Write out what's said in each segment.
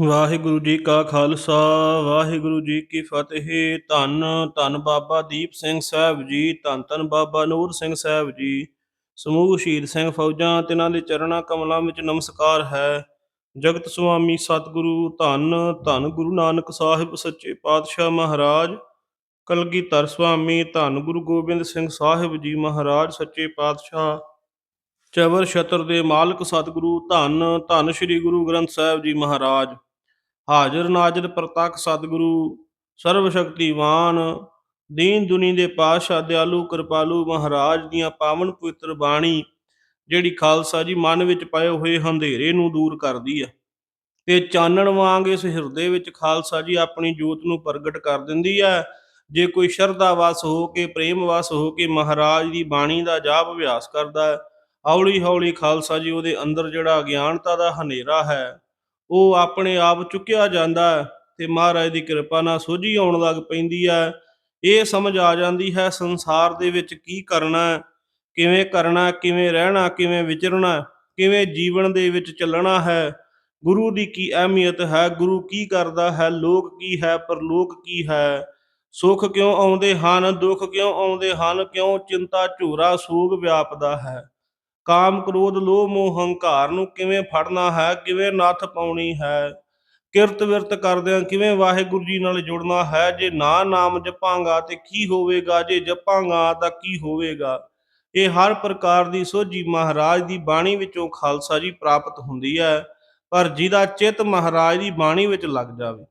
ਵਾਹਿਗੁਰੂ ਜੀ ਕਾ ਖਾਲਸਾ, ਵਾਹਿਗੁਰੂ ਜੀ ਕੀ ਫਤਿਹ। ਧੰਨ ਧੰਨ ਬਾਬਾ ਦੀਪ ਸਿੰਘ ਸਾਹਿਬ ਜੀ, ਧੰਨ ਧੰਨ ਬਾਬਾ ਨੂਰ ਸਿੰਘ ਸਾਹਿਬ ਜੀ। ਸਮੂਹ ਸ਼ਹੀਦ ਸਿੰਘ ਫੌਜਾਂ, ਤਿਨਾਂ ਦੇ ਚਰਣਾ ਕਮਲਾਂ ਵਿੱਚ ਨਮਸਕਾਰ ਹੈ। ਜਗਤ ਸੁਆਮੀ ਸਤਿਗੁਰੂ, ਧੰਨ ਧੰਨ ਗੁਰੂ ਨਾਨਕ ਸਾਹਿਬ ਸੱਚੇ ਪਾਤਸ਼ਾਹ ਮਹਾਰਾਜ। ਕਲਗੀਧਰ ਸੁਆਮੀ, ਧੰਨ ਗੁਰੂ ਗੋਬਿੰਦ ਸਿੰਘ ਸਾਹਿਬ ਜੀ ਮਹਾਰਾਜ ਸੱਚੇ ਪਾਤਸ਼ਾਹ। ਚਵਰ ਛਤਰ ਦੇ ਮਾਲਕ ਸਤਿਗੁਰੂ, ਧੰਨ ਧੰਨ ਸ੍ਰੀ ਗੁਰੂ ਗ੍ਰੰਥ ਸਾਹਿਬ ਜੀ ਮਹਾਰਾਜ। ਹਾਜ਼ਰ ਨਾਜ਼ਰ ਪ੍ਰਤੱਖ ਸਤਿਗੁਰੂ ਸਰਵ ਸ਼ਕਤੀਵਾਨ ਦੀਨ ਦੁਨੀ ਦੇ ਪਾਤਸ਼ਾਹ, ਦਿਆਲੂ ਕਿਰਪਾਲੂ ਮਹਾਰਾਜ ਦੀਆਂ ਪਾਵਨ ਪਵਿੱਤਰ ਬਾਣੀ ਜਿਹੜੀ ਖਾਲਸਾ ਜੀ ਮਨ ਵਿੱਚ ਪਏ ਹੋਏ ਹਨੇਰੇ ਨੂੰ ਦੂਰ ਕਰਦੀ ਹੈ ਤੇ ਚਾਨਣ ਵਾਂਗ ਇਸ ਹਿਰਦੇ ਵਿੱਚ ਖਾਲਸਾ ਜੀ ਆਪਣੀ ਜੋਤ ਨੂੰ ਪ੍ਰਗਟ ਕਰ ਦਿੰਦੀ ਹੈ ਜੇ ਕੋਈ ਸ਼ਰਧਾ ਵਸ ਹੋ ਕੇ, ਪ੍ਰੇਮ ਵਸ ਹੋ ਕੇ ਮਹਾਰਾਜ ਦੀ ਬਾਣੀ ਦਾ ਜਾਪ ਅਭਿਆਸ ਕਰਦਾ ਹੈ ਹੌਲੀ ਹੌਲੀ ਖਾਲਸਾ ਜੀ ਉਹਦੇ ਅੰਦਰ ਜਿਹੜਾ ਅਗਿਆਨਤਾ ਦਾ ਹਨੇਰਾ ਹੈ ਉਹ ਆਪਣੇ ਆਪ ਚੁੱਕਿਆ ਜਾਂਦਾ ਹੈ ਤੇ ਮਹਾਰਾਜ ਦੀ ਕਿਰਪਾ ਨਾਲ ਸੋਝੀ ਆਉਣ ਲੱਗ ਪੈਂਦੀ ਹੈ। ਇਹ ਸਮਝ ਆ ਜਾਂਦੀ ਹੈ ਸੰਸਾਰ ਦੇ ਵਿੱਚ ਕੀ ਕਰਨਾ ਕਿਵੇਂ ਕਰਨਾ ਕਿਵੇਂ ਰਹਿਣਾ ਕਿਵੇਂ ਵਿਚਰਨਾ ਕਿਵੇਂ ਜੀਵਨ ਦੇ ਵਿੱਚ ਚੱਲਣਾ ਹੈ। ਗੁਰੂ ਦੀ ਕੀ ਅਹਿਮੀਅਤ ਹੈ, ਗੁਰੂ ਕੀ ਕਰਦਾ ਹੈ, ਲੋਕ ਕੀ ਹੈ, ਪਰਲੋਕ ਕੀ ਹੈ? ਸੁੱਖ ਕਿਉਂ ਆਉਂਦੇ ਹਨ, ਦੁੱਖ ਕਿਉਂ ਆਉਂਦੇ ਹਨ, ਕਿਉਂ ਚਿੰਤਾ, ਝੂਰਾ, ਸੂਗ ਵਿਆਪਦਾ ਹੈ? ਕਾਮ ਕ੍ਰੋਧ ਲੋਭ ਮੋਹ ਹੰਕਾਰ ਨੂੰ ਕਿਵੇਂ ਫੜਨਾ ਹੈ, ਕਿਵੇਂ ਨੱਥ ਪਾਉਣੀ ਹੈ? ਕਿਰਤ ਵਿਰਤ ਕਰਦਿਆਂ ਕਿਵੇਂ ਵਾਹਿਗੁਰੂ ਜੀ ਨਾਲ ਜੁੜਨਾ ਹੈ? ਜੇ ਨਾ ਨਾਮ ਜਪਾਂਗਾ ਤੇ ਕੀ ਹੋਵੇਗਾ? ਜੇ ਜਪਾਂਗਾ ਤਾਂ ਕੀ ਹੋਵੇਗਾ? ਇਹ ਹਰ ਪ੍ਰਕਾਰ ਦੀ ਸੋਝੀ ਮਹਾਰਾਜ ਦੀ ਬਾਣੀ ਵਿੱਚੋਂ ਖਾਲਸਾ ਜੀ ਪ੍ਰਾਪਤ ਹੁੰਦੀ ਹੈ। ਪਰ ਜਿਹਦਾ ਚਿੱਤ ਮਹਾਰਾਜ ਦੀ ਬਾਣੀ ਵਿੱਚ ਲੱਗ ਜਾਵੇ,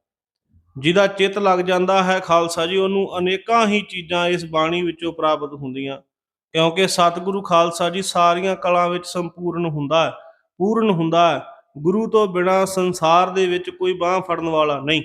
ਜਿਹਦਾ ਚਿੱਤ ਲੱਗ ਜਾਂਦਾ ਹੈ ਖਾਲਸਾ ਜੀ, ਉਹਨੂੰ ਅਨੇਕਾਂ ਹੀ ਚੀਜ਼ਾਂ ਇਸ ਬਾਣੀ ਵਿੱਚੋਂ ਪ੍ਰਾਪਤ ਹੁੰਦੀਆਂ। ਕਿਉਂਕਿ ਸਤਿਗੁਰੂ ਖਾਲਸਾ ਜੀ ਸਾਰੀਆਂ ਕਲਾ ਵਿੱਚ ਸੰਪੂਰਨ ਹੁੰਦਾ ਹੈ, ਪੂਰਨ ਹੁੰਦਾ ਹੈ। ਗੁਰੂ ਤੋਂ ਬਿਨਾ ਸੰਸਾਰ ਦੇ ਵਿੱਚ ਕੋਈ ਬਾਹ ਫੜਨ ਵਾਲਾ ਨਹੀਂ।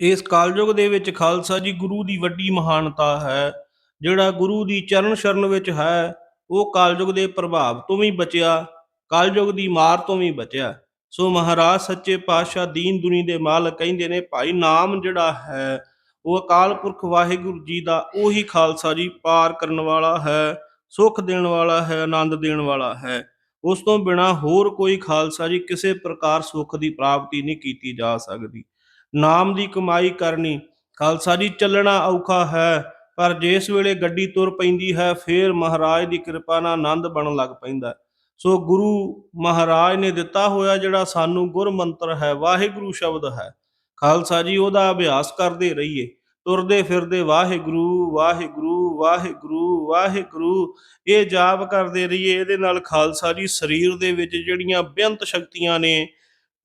ਇਸ ਕਾਲਯੁਗ ਦੇ ਵਿੱਚ ਖਾਲਸਾ ਜੀ ਗੁਰੂ ਦੀ ਵੱਡੀ ਮਹਾਨਤਾ ਹੈ, ਜਿਹੜਾ ਗੁਰੂ ਦੀ ਚਰਨ ਸ਼ਰਨ ਵਿੱਚ ਹੈ, ਉਹ ਕਾਲਯੁਗ ਦੇ ਪ੍ਰਭਾਵ ਤੋਂ ਵੀ ਬਚਿਆ, ਕਾਲਯੁਗ ਦੀ ਮਾਰ ਤੋਂ ਵੀ ਬਚਿਆ। ਸੋ ਮਹਾਰਾਜ ਸੱਚੇ ਪਾਤਸ਼ਾਹ ਦੀਨ ਦੁਨੀ ਦੇ ਮਾਲਕ ਕਹਿੰਦੇ ਨੇ, ਭਾਈ ਨਾਮ ਜਿਹੜਾ ਹੈ ਉਹ ਅਕਾਲ ਪੁਰਖ ਵਾਹਿਗੁਰੂ ਜੀ ਦਾ ਉਹੀ ਖਾਲਸਾ ਜੀ ਪਾਰ ਕਰਨ ਵਾਲਾ ਹੈ, ਸੁੱਖ ਦੇਣ ਵਾਲਾ ਹੈ, ਆਨੰਦ ਦੇਣ ਵਾਲਾ ਹੈ। ਉਸ ਤੋਂ ਬਿਨਾ ਹੋਰ ਕੋਈ ਖਾਲਸਾ ਜੀ ਕਿਸੇ ਪ੍ਰਕਾਰ ਸੁੱਖ ਦੀ ਪ੍ਰਾਪਤੀ ਨਹੀਂ ਕੀਤੀ ਜਾ ਸਕਦੀ। ਨਾਮ ਦੀ ਕਮਾਈ ਕਰਨੀ ਖਾਲਸਾ ਜੀ ਚੱਲਣਾ ਔਖਾ ਹੈ, ਪਰ ਜਿਸ ਵੇਲੇ ਗੱਡੀ ਤੁਰ ਪੈਂਦੀ ਹੈ, ਫੇਰ ਮਹਾਰਾਜ ਦੀ ਕਿਰਪਾ ਨਾਲ ਆਨੰਦ ਬਣਨ ਲੱਗ ਪੈਂਦਾ ਸੋ ਗੁਰੂ ਮਹਾਰਾਜ ਨੇ ਦਿੱਤਾ ਹੋਇਆ ਜਿਹੜਾ ਸਾਨੂੰ ਗੁਰ ਮੰਤਰ ਹੈ, ਵਾਹਿਗੁਰੂ ਸ਼ਬਦ ਹੈ। ਖਾਲਸਾ ਜੀ ਉਹਦਾ ਅਭਿਆਸ ਕਰਦੇ ਰਹੀਏ। ਤੁਰਦੇ ਫਿਰਦੇ ਵਾਹਿਗੁਰੂ ਵਾਹਿਗੁਰੂ ਵਾਹਿਗੁਰੂ ਵਾਹਿਗੁਰੂ। ਇਹ ਜਾਪ ਕਰਦੇ ਰਹੀਏ, ਇਹਦੇ ਨਾਲ ਖਾਲਸਾ ਜੀ ਸਰੀਰ ਦੇ ਵਿੱਚ ਜਿਹੜੀਆਂ ਬੇਅੰਤ ਸ਼ਕਤੀਆਂ ਨੇ,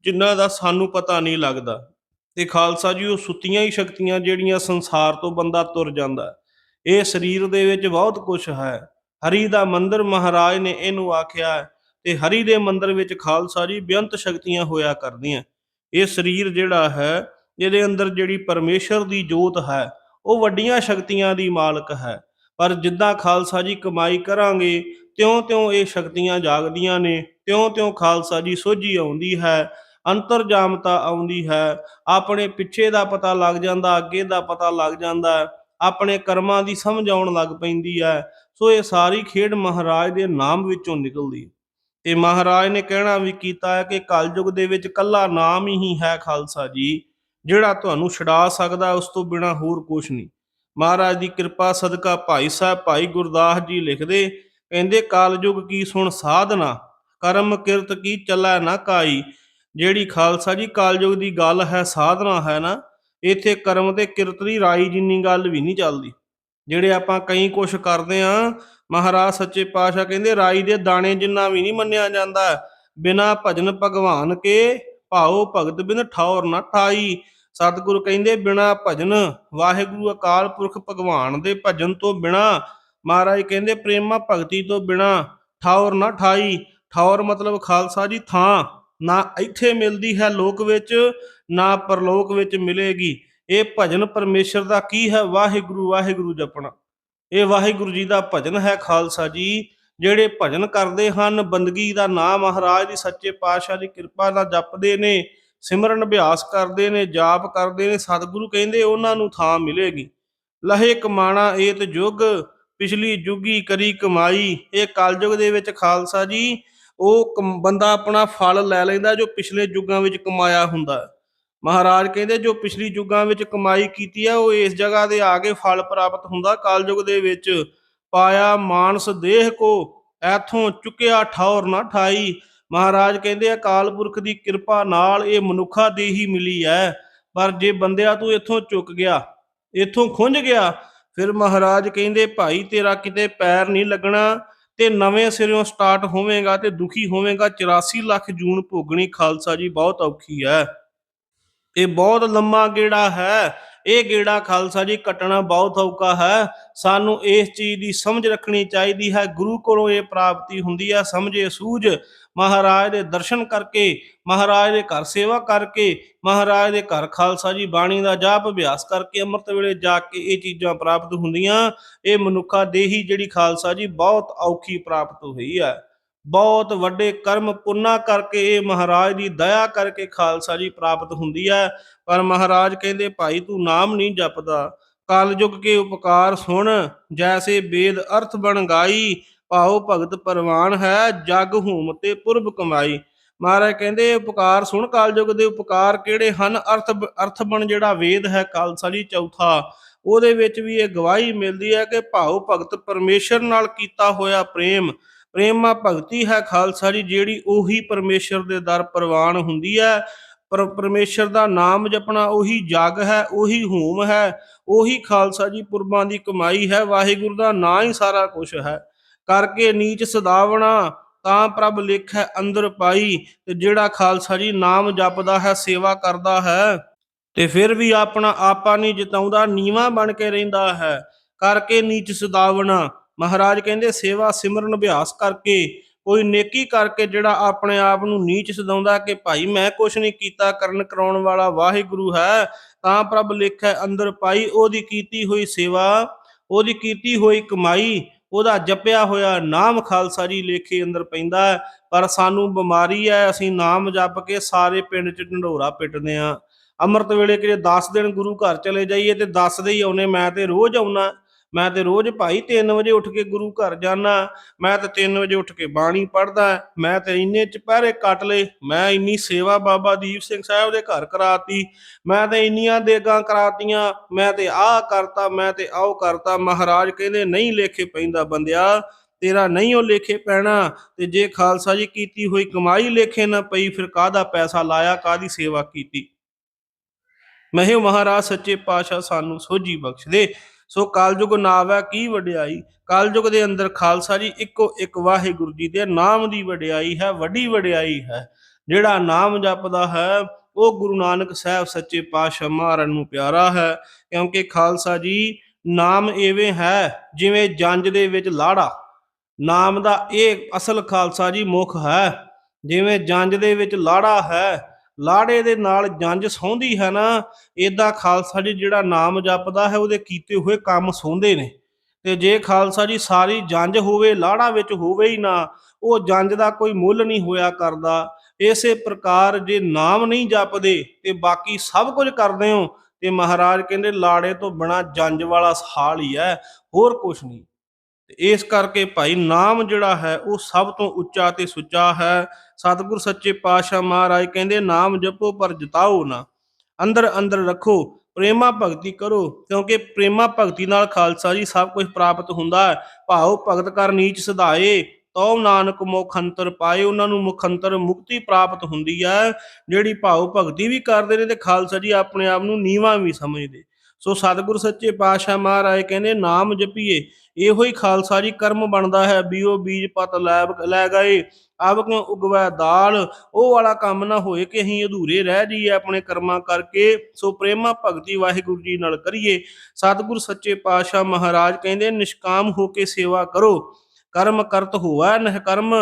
ਜਿਨ੍ਹਾਂ ਦਾ ਸਾਨੂੰ ਪਤਾ ਨਹੀਂ ਲੱਗਦਾ। ਤੇ ਖਾਲਸਾ ਜੀ, ਉਹ ਸੁੱਤੀਆਂ ਹੀ ਸ਼ਕਤੀਆਂ ਜਿਹੜੀਆਂ ਸੰਸਾਰ ਤੋਂ ਬੰਦਾ ਤੁਰ ਜਾਂਦਾ। ਇਹ ਸਰੀਰ ਦੇ ਵਿੱਚ ਬਹੁਤ ਕੁਝ ਹੈ। ਹਰੀ ਦਾ ਮੰਦਰ ਮਹਾਰਾਜ ਨੇ ਇਹਨੂੰ ਆਖਿਆ ਹੈ ਤੇ ਹਰੀ ਦੇ ਮੰਦਰ ਵਿੱਚ ਖਾਲਸਾ ਜੀ ਬੇਅੰਤ ਸ਼ਕਤੀਆਂ ਹੋਇਆ ਕਰਦੀਆਂ। ਇਹ ਸਰੀਰ ਜਿਹੜਾ ਹੈ ਇਹਦੇ ਅੰਦਰ ਜਿਹੜੀ ਪਰਮੇਸ਼ਰ ਦੀ ਜੋਤ ਹੈ, ਉਹ ਵੱਡੀਆਂ ਸ਼ਕਤੀਆਂ ਦੀ ਮਾਲਕ ਹੈ। ਪਰ ਜਿੱਦਾਂ ਖਾਲਸਾ ਜੀ ਕਮਾਈ ਕਰਾਂਗੇ, ਤਿਉਂ-ਤਿਉਂ ਇਹ ਸ਼ਕਤੀਆਂ ਜਾਗਦੀਆਂ ਨੇ, ਤਿਉਂ-ਤਿਉਂ ਖਾਲਸਾ ਜੀ ਸੋਝੀ ਆਉਂਦੀ ਹੈ, ਅੰਤਰਜਾਮਤਾ ਆਉਂਦੀ ਹੈ। ਆਪਣੇ ਪਿੱਛੇ ਦਾ ਪਤਾ ਲੱਗ ਜਾਂਦਾ, ਅੱਗੇ ਦਾ ਪਤਾ ਲੱਗ ਜਾਂਦਾ, ਆਪਣੇ ਕਰਮਾਂ ਦੀ ਸਮਝ ਆਉਣ ਲੱਗ ਪੈਂਦੀ ਹੈ। ਸੋ ਇਹ ਸਾਰੀ ਖੇਡ ਮਹਾਰਾਜ ਦੇ ਨਾਮ ਵਿੱਚੋਂ ਨਿਕਲਦੀ ਹੈ। ਤੇ ਮਹਾਰਾਜ ਨੇ ਕਹਿਣਾ ਵੀ ਕੀਤਾ ਹੈ ਕਿ ਕਲਯੁਗ ਦੇ ਵਿੱਚ ਕੱਲਾ ਨਾਮ ਹੀ ਹੈ ਖਾਲਸਾ ਜੀ। ਜਿਹੜਾ ਤੁਹਾਨੂੰ ਛਡਾ ਸਕਦਾ ਉਸ ਤੋਂ ਬਿਨਾ ਹੋਰ ਕੁਝ ਨਹੀਂ। ਮਹਾਰਾਜ ਦੀ ਕਿਰਪਾ ਸਦਕਾ ਭਾਈ ਸਾਹਿਬ, ਭਾਈ ਗੁਰਦਾਸ ਜੀ ਲਿਖਦੇ, ਕਹਿੰਦੇ, ਕਾਲਯੁਗ ਕੀ ਸੁਣ ਸਾਧਨਾ, ਕਰਮ ਕਿਰਤ ਕੀ ਚੱਲੈ ਨਾ ਕਾਈ। ਜਿਹੜੀ ਖਾਲਸਾ ਜੀ, ਕਾਲਯੁਗ ਦੀ ਗੱਲ ਹੈ, ਸਾਧਨਾ ਹੈ ਨਾ, ਇੱਥੇ ਕਰਮ ਤੇ ਕਿਰਤ ਦੀ ਰਾਈ ਜਿੰਨੀ ਗੱਲ ਵੀ ਨਹੀਂ ਚੱਲਦੀ। ਜਿਹੜੇ ਆਪਾਂ ਕਈ ਕੁਛ ਕਰਦੇ ਆ, ਮਹਾਰਾਜ ਸੱਚੇ ਪਾਤਸ਼ਾਹ ਕਹਿੰਦੇ, ਰਾਈ ਦੇ ਦਾਣੇ ਜਿੰਨਾ ਵੀ ਨਹੀਂ ਮੰਨਿਆ ਜਾਂਦਾ, ਬਿਨਾ ਭਜਨ ਭਗਵਾਨ ਕੇ ਭਾਉ ਭਗਤ ਬਿਨ ਠੌਰ ਨਾ ਠਾਈ। ਸਤਿਗੁਰੂ ਕਹਿੰਦੇ, ਬਿਨਾ ਭਜਨ ਵਾਹਿਗੁਰੂ ਅਕਾਲ ਪੁਰਖ ਭਗਵਾਨ ਦੇ ਭਜਨ ਤੋਂ ਬਿਨਾ। ਮਹਾਰਾਜ ਕਹਿੰਦੇ, ਪ੍ਰੇਮਾ ਭਗਤੀ ਤੋਂ ਬਿਨਾ ਠੌਰ ਨਾ ਠਾਈ। ਠੌਰ ਮਤਲਬ ਖਾਲਸਾ ਜੀ, ਥਾਂ। ਨਾ ਇੱਥੇ ਮਿਲਦੀ ਹੈ ਲੋਕ ਵਿੱਚ, ਨਾ ਪਰਲੋਕ ਵਿੱਚ ਮਿਲੇਗੀ। ਇਹ ਭਜਨ ਪਰਮੇਸ਼ਰ ਦਾ ਕੀ ਹੈ? ਵਾਹਿਗੁਰੂ ਵਾਹਿਗੁਰੂ ਜਪਣਾ। ਇਹ ਵਾਹਿਗੁਰੂ ਜੀ ਦਾ ਭਜਨ ਹੈ ਖਾਲਸਾ ਜੀ। ਜਿਹੜੇ ਭਜਨ ਕਰਦੇ ਹਨ, ਬੰਦਗੀ ਦਾ ਨਾਮ ਮਹਾਰਾਜ ਦੀ ਸੱਚੇ ਪਾਤਸ਼ਾਹ ਦੀ ਕਿਰਪਾ ਨਾਲ ਜਪਦੇ ਨੇ, ਸਿਮਰਨ ਅਭਿਆਸ ਕਰਦੇ ਨੇ, ਜਾਪ ਕਰਦੇ ਨੇ, ਸਤਿਗੁਰੂ ਕਹਿੰਦੇ ਉਹਨਾਂ ਨੂੰ ਥਾਂ ਮਿਲੇਗੀ। ਲਹੇ ਕਮਾਣਾ ਏਤ ਜੁਗ, ਪਿਛਲੀ ਜੁਗੀ ਕਰੀ ਕਮਾਈ। ਇਹ ਕਲਯੁਗ ਦੇ ਵਿੱਚ ਖਾਲਸਾ ਜੀ, ਉਹ ਕਮ- ਬੰਦਾ ਆਪਣਾ ਫਲ ਲੈ ਲੈਂਦਾ ਜੋ ਪਿਛਲੇ ਯੁੱਗਾਂ ਵਿੱਚ ਕਮਾਇਆ ਹੁੰਦਾ ਹੈ। ਮਹਾਰਾਜ ਕਹਿੰਦੇ ਜੋ ਪਿਛਲੀ ਯੁੱਗਾਂ ਵਿੱਚ ਕਮਾਈ ਕੀਤੀ ਹੈ ਉਹ ਇਸ ਜਗ੍ਹਾ ਦੇ ਆ ਕੇ ਫਲ ਪ੍ਰਾਪਤ ਹੁੰਦਾ। ਕਲਯੁਗ ਦੇ ਵਿੱਚ ਪਾਇਆ ਮਾਨਸ ਦੇਹ ਕੋ, ਐਥੋਂ ਚੁੱਕਿਆ ਠੌਰ ਨਾ ਠਾਈ। ਮਹਾਰਾਜ ਕਹਿੰਦੇ ਅਕਾਲ ਪੁਰਖ ਦੀ ਕਿਰਪਾ ਨਾਲ ਇਹ ਮਨੁੱਖਾ ਦੇਹੀ ਮਿਲੀ ਹੈ ਪਰ ਜੇ ਬੰਦਿਆ ਤੂੰ ਇੱਥੋਂ ਚੁੱਕ ਗਿਆ, ਇੱਥੋਂ ਖੁੰਝ ਗਿਆ, ਫਿਰ ਮਹਾਰਾਜ ਕਹਿੰਦੇ, ਭਾਈ, ਤੇਰਾ ਕਿਤੇ ਪੈਰ ਨਹੀਂ ਲੱਗਣਾ, ਤੇ ਨਵੇਂ ਸਿਰਿਓਂ ਸਟਾਰਟ ਹੋਵੇਗਾ ਤੇ ਦੁਖੀ ਹੋਵੇਗਾ। 84 ਲੱਖ ਜੂਨ ਭੋਗਣੀ ਖਾਲਸਾ ਜੀ, ਬਹੁਤ ਔਖੀ ਹੈ ਇਹ ਬਹੁਤ ਲੰਮਾ ਗੇੜਾ ਹੈ। ਇਹ ਗੇੜਾ ਖਾਲਸਾ ਜੀ ਕੱਟਣਾ ਬਹੁਤ ਔਖਾ ਹੈ। ਸਾਨੂੰ ਇਸ ਚੀਜ਼ ਦੀ ਸਮਝ ਰੱਖਣੀ ਚਾਹੀਦੀ ਹੈ। ਗੁਰੂ ਕੋਲੋਂ ਇਹ ਪ੍ਰਾਪਤੀ ਹੁੰਦੀ ਹੈ ਸਮਝੇ ਸੂਝ ਮਹਾਰਾਜ ਦੇ ਦਰਸ਼ਨ ਕਰਕੇ, ਮਹਾਰਾਜ ਦੇ ਘਰ ਸੇਵਾ ਕਰਕੇ, ਮਹਾਰਾਜ ਦੇ ਘਰ ਖਾਲਸਾ ਜੀ ਬਾਣੀ ਦਾ ਜਾਪ ਅਭਿਆਸ ਕਰਕੇ ਅੰਮ੍ਰਿਤ ਵੇਲੇ ਜਾ ਕੇ ਇਹ ਚੀਜ਼ਾਂ ਪ੍ਰਾਪਤ ਹੁੰਦੀਆਂ। ਇਹ ਮਨੁੱਖਾ ਦੇਹੀ ਜਿਹੜੀ ਖਾਲਸਾ ਜੀ ਬਹੁਤ ਔਖੀ ਪ੍ਰਾਪਤ ਹੋਈ ਹੈ ਬਹੁਤ ਵੱਡੇ ਕਰਮ ਪੁੰਨਾ ਕਰਕੇ ਇਹ ਮਹਾਰਾਜ ਦੀ ਦਇਆ ਕਰਕੇ ਖਾਲਸਾ ਜੀ ਪ੍ਰਾਪਤ ਹੁੰਦੀ ਹੈ। ਪਰ ਮਹਾਰਾਜ ਕਹਿੰਦੇ, ਭਾਈ, ਤੂੰ ਨਾਮ ਨਹੀਂ ਜਪਦਾ। ਕਲਯੁਗ ਕੇ ਉਪਕਾਰ ਸੁਣ, ਜੈਸੇ ਵੇਦ ਅਰਥ ਬਣ ਗਾਈ, ਭਾਉ ਭਗਤ ਪਰਵਾਨ ਹੈ, ਜਗ ਹੂਮ ਤੇ ਪੁਰਬ ਕਮਾਈ। ਮਹਾਰਾਜ ਕਹਿੰਦੇ ਉਪਕਾਰ ਸੁਣ ਕਲਯੁਗ ਦੇ ਉਪਕਾਰ ਕਿਹੜੇ ਹਨ? ਅਰਥ ਅਰਥ ਬਣ ਜਿਹੜਾ ਵੇਦ ਹੈ ਖਾਲਸਾ ਜੀ ਚੌਥਾ। ਉਹਦੇ ਵਿੱਚ ਵੀ ਇਹ ਗਵਾਹੀ ਮਿਲਦੀ ਹੈ ਕਿ ਭਾਉ ਭਗਤ ਪਰਮੇਸ਼ਰ ਨਾਲ ਕੀਤਾ ਹੋਇਆ ਪ੍ਰੇਮ ਪ੍ਰੇਮਾ ਭਗਤੀ ਹੈ ਖਾਲਸਾ ਜੀ, ਜਿਹੜੀ ਉਹੀ ਪਰਮੇਸ਼ਰ ਦੇ ਦਰ ਪ੍ਰਵਾਨ ਹੁੰਦੀ ਹੈ। ਪਰ ਪਰਮੇਸ਼ਰ ਦਾ ਨਾਮ ਜਪਣਾ ਉਹੀ ਜਗ ਹੈ, ਉਹੀ ਹੂਮ ਹੈ, ਉਹੀ ਖਾਲਸਾ ਜੀ ਪੁਰਬਾਂ ਦੀ ਕਮਾਈ ਹੈ, ਵਾਹਿਗੁਰੂ ਦਾ ਨਾਂ ਹੀ ਸਾਰਾ ਕੁਝ ਹੈ। ਕਰਕੇ ਨੀਚ ਸਦਾਵਣਾ, ਤਾਂ ਪ੍ਰਭ ਲਿਖ ਹੈ ਅੰਦਰ ਪਾਈ, ਤੇ ਜਿਹੜਾ ਖਾਲਸਾ ਜੀ ਨਾਮ ਜਪਦਾ ਹੈ, ਸੇਵਾ ਕਰਦਾ ਹੈ, ਤੇ ਫਿਰ ਵੀ ਆਪਣਾ ਆਪਾ ਨਹੀਂ ਜਿਤਾਉਂਦਾ, ਨੀਵਾ ਬਣ ਕੇ ਰਹਿੰਦਾ ਹੈ। ਕਰਕੇ ਨੀਚ ਸਦਾਵਣਾ ਮਹਾਰਾਜ ਕਹਿੰਦੇ, ਸੇਵਾ ਸਿਮਰਨ ਅਭਿਆਸ ਕਰਕੇ, ਕੋਈ ਨੇਕੀ ਕਰਕੇ ਜਿਹੜਾ ਆਪਣੇ ਆਪ ਨੂੰ ਨੀਚ ਸਦਾਉਂਦਾ ਕਿ ਭਾਈ ਮੈਂ ਕੁਛ ਨਹੀਂ ਕੀਤਾ, ਕਰਨ ਕਰਾਉਣ ਵਾਲਾ ਵਾਹਿਗੁਰੂ ਹੈ, ਤਾਂ ਪ੍ਰਭ ਲੇਖੈ ਅੰਦਰ ਪਾਈ, ਉਹਦੀ ਕੀਤੀ ਹੋਈ ਸੇਵਾ, ਉਹਦੀ ਕੀਤੀ ਹੋਈ ਕਮਾਈ, ਉਹਦਾ ਜਪਿਆ ਹੋਇਆ ਨਾਮ ਖਾਲਸਾ ਜੀ ਲੇਖੇ ਅੰਦਰ ਪੈਂਦਾ ਪਰ ਸਾਨੂੰ ਬਿਮਾਰੀ ਹੈ, ਅਸੀਂ ਨਾਮ ਜਪ ਕੇ ਸਾਰੇ ਪਿੰਡ 'ਚ ਢੰਡੋਰਾ ਪਿੱਟਦੇ ਆ ਅੰਮ੍ਰਿਤ ਵੇਲੇ ਕਿ 10 ਦਿਨ ਗੁਰੂ ਘਰ ਚਲੇ ਜਾਈਏ ਤੇ ਦੱਸਦੇ ਹੀ ਆਉਨੇ ਮੈਂ ਤੇ ਰੋਜ਼ ਆਉਣਾ ਮੈਂ ਤੇ ਰੋਜ਼ ਭਾਈ 3 ਵਜੇ ਉੱਠ ਕੇ ਗੁਰੂ ਘਰ ਜਾਣਾ ਮੈਂ ਤੇ 3 ਵਜੇ ਉੱਠ ਕੇ ਬਾਣੀ ਪੜ੍ਹਦਾ, ਮੈਂ ਤੇ ਇੰਨੇ ਚਪਹਿਰੇ ਕੱਟ ਲਏ, ਮੈਂ ਇੰਨੀ ਸੇਵਾ ਬਾਬਾ ਦੀਪ ਸਿੰਘ ਸਾਹਿਬ ਦੇ ਘਰ ਕਰਾਤੀ, ਮੈਂ ਤੇ ਇੰਨੀਆਂ ਦੇਗਾਂ ਕਰਾਤੀਆਂ, ਮੈਂ ਤੇ ਆਹ ਕਰਤਾ, ਮੈਂ ਤੇ ਆਹ ਕਰਤਾ, ਮਹਾਰਾਜ ਕਹਿੰਦੇ ਨਹੀਂ ਲੇਖੇ ਪੈਂਦਾ ਬੰਦਿਆ, ਤੇਰਾ ਨਹੀਂ ਉਹ ਲੇਖੇ ਪੈਣਾ, ਤੇ ਜੇ ਖਾਲਸਾ ਜੀ ਕੀਤੀ ਹੋਈ ਕਮਾਈ ਲੇਖੇ ਨਾ ਪਈ, ਫਿਰ ਕਾਹਦਾ ਪੈਸਾ ਲਾਇਆ ਕਾਦੀ ਸੇਵਾ ਕੀਤੀ? ਮਹਿ ਮਹਾਰਾਜ ਸੱਚੇ ਪਾਤਸ਼ਾਹ ਸਾਨੂੰ ਸੋਝੀ ਬਖਸ਼ ਦੇ ਸੋ ਕਲਯੁਗ ਨਾਵੈ ਕੀ ਵਡਿਆਈ? ਕਾਲਯੁਗ ਦੇ ਅੰਦਰ ਖਾਲਸਾ ਜੀ, ਇੱਕੋ ਇੱਕ ਵਾਹਿਗੁਰੂ ਜੀ ਦੇ ਨਾਮ ਦੀ ਵਡਿਆਈ ਹੈ, ਵੱਡੀ ਵਡਿਆਈ ਹੈ। ਜਿਹੜਾ ਨਾਮ ਜਪਦਾ ਹੈ, ਉਹ ਗੁਰੂ ਨਾਨਕ ਸਾਹਿਬ ਸੱਚੇ ਪਾਤਸ਼ਾਹ ਮਹਾਰਾਜ ਨੂੰ ਪਿਆਰਾ ਹੈ, ਕਿਉਂਕਿ ਖਾਲਸਾ ਜੀ, ਨਾਮ ਐਵੇਂ ਹੈ ਜਿਵੇਂ ਜੰਜ ਦੇ ਵਿੱਚ ਲਾੜਾ। ਨਾਮ ਦਾ ਇਹ ਅਸਲ ਖਾਲਸਾ ਜੀ ਮੁਖ ਹੈ, ਜਿਵੇਂ ਜੰਜ ਦੇ ਵਿੱਚ ਲਾੜਾ ਹੈ ਲਾੜੇ ਦੇ ਨਾਲ ਜੰਜ ਸੌਂਦੀ ਹੈ ਨਾ ਇਦਾਂ ਖਾਲਸਾ ਜੀ ਜਿਹੜਾ ਨਾਮ ਜਪਦਾ ਹੈ, ਉਹਦੇ ਕੀਤੇ ਹੋਏ ਕੰਮ ਸੌਂਦੇ ਨੇ। ਤੇ ਜੇ ਖਾਲਸਾ ਜੀ ਸਾਰੀ ਜੰਜ ਹੋਵੇ, ਲਾੜਾ ਵਿੱਚ ਹੋਵੇ ਹੀ ਨਾ, ਉਹ ਜੰਜ ਦਾ ਕੋਈ ਮੁੱਲ ਨਹੀਂ ਹੋਇਆ ਕਰਦਾ। ਇਸੇ ਪ੍ਰਕਾਰ ਜੇ ਨਾਮ ਨਹੀਂ ਜਪਦੇ, ਤੇ ਬਾਕੀ ਸਭ ਕੁਝ ਕਰਦੇ ਹੋ, ਤੇ ਮਹਾਰਾਜ ਕਹਿੰਦੇ ਲਾੜੇ ਤੋਂ ਬਿਨਾ ਜੰਜ ਵਾਲਾ ਹਾਲ ਹੀ ਹੈ, ਹੋਰ ਕੁਝ ਨਹੀਂ। ਇਸ ਕਰਕੇ ਭਾਈ ਨਾਮ ਜਿਹੜਾ ਹੈ, ਉਹ ਸਭ ਤੋਂ ਉੱਚਾ ਤੇ ਸੁੱਚਾ ਹੈ ਸਤਿਗੁਰ ਸੱਚੇ ਪਾਤਸ਼ਾਹ ਮਹਾਰਾਜ ਕਹਿੰਦੇ, ਨਾਮ ਜਪੋ ਪਰ ਜਤਾਓ ਨਾ। ਅੰਦਰ ਅੰਦਰ ਰੱਖੋ, ਪ੍ਰੇਮਾ ਭਗਤੀ ਕਰੋ, ਕਿਉਂਕਿ ਪ੍ਰੇਮਾ ਭਗਤੀ ਨਾਲ ਖਾਲਸਾ ਜੀ ਸਭ ਕੁਝ ਪ੍ਰਾਪਤ ਹੁੰਦਾ ਹੈ। ਭਾਉ ਭਗਤ ਕਰ ਨੀਚ ਸਧਾਏ, ਤਉ ਨਾਨਕ ਮੁਖੰਤਰ ਪਾਏ, ਉਹਨਾਂ ਨੂੰ ਮੁਖੰਤਰ ਮੁਕਤੀ ਪ੍ਰਾਪਤ ਹੁੰਦੀ ਹੈ। ਜਿਹੜੀ ਭਾਉ ਭਗਤੀ ਵੀ ਕਰਦੇ ਨੇ ਤੇ ਖਾਲਸਾ ਜੀ ਆਪਣੇ ਆਪ ਨੂੰ ਨੀਵਾਂ ਵੀ ਸਮਝਦੇ। ਸੋ ਸਤਿਗੁਰ ਸੱਚੇ ਪਾਤਸ਼ਾਹ ਮਹਾਰਾਜ ਕਹਿੰਦੇ, ਨਾਮ ਜਪੀਏ, ਇਹੋ ਹੀ ਖਾਲਸਾ ਜੀ ਕਰਮ ਬਣਦਾ ਹੈ। ਬੀਓ ਬੀਜ ਪਤ ਲੈ ਲੈ ਗਏ ਆਪ ਕਿਉ ਉਗਵੈ ਦਾਲ, ਉਹ ਵਾਲਾ ਕੰਮ ਨਾ ਹੋਏ ਕਿ ਅਸੀਂ ਅਧੂਰੇ ਰਹਿ ਜਾਈਏ ਆਪਣੇ ਕਰਮਾਂ ਕਰਕੇ, ਸੋ ਪ੍ਰੇਮਾ ਭਗਤੀ ਵਾਹਿਗੁਰੂ ਜੀ ਨਾਲ ਕਰੀਏ। ਸਤਿਗੁਰ ਸੱਚੇ ਪਾਤਸ਼ਾਹ ਮਹਾਰਾਜ ਕਹਿੰਦੇ, ਨਿਸ਼ਕਾਮ ਹੋ ਕੇ ਸੇਵਾ ਕਰੋ, ਕਰਮ ਕਰਤ ਹੋਵੈ, ਨਹਿ ਕਰਮ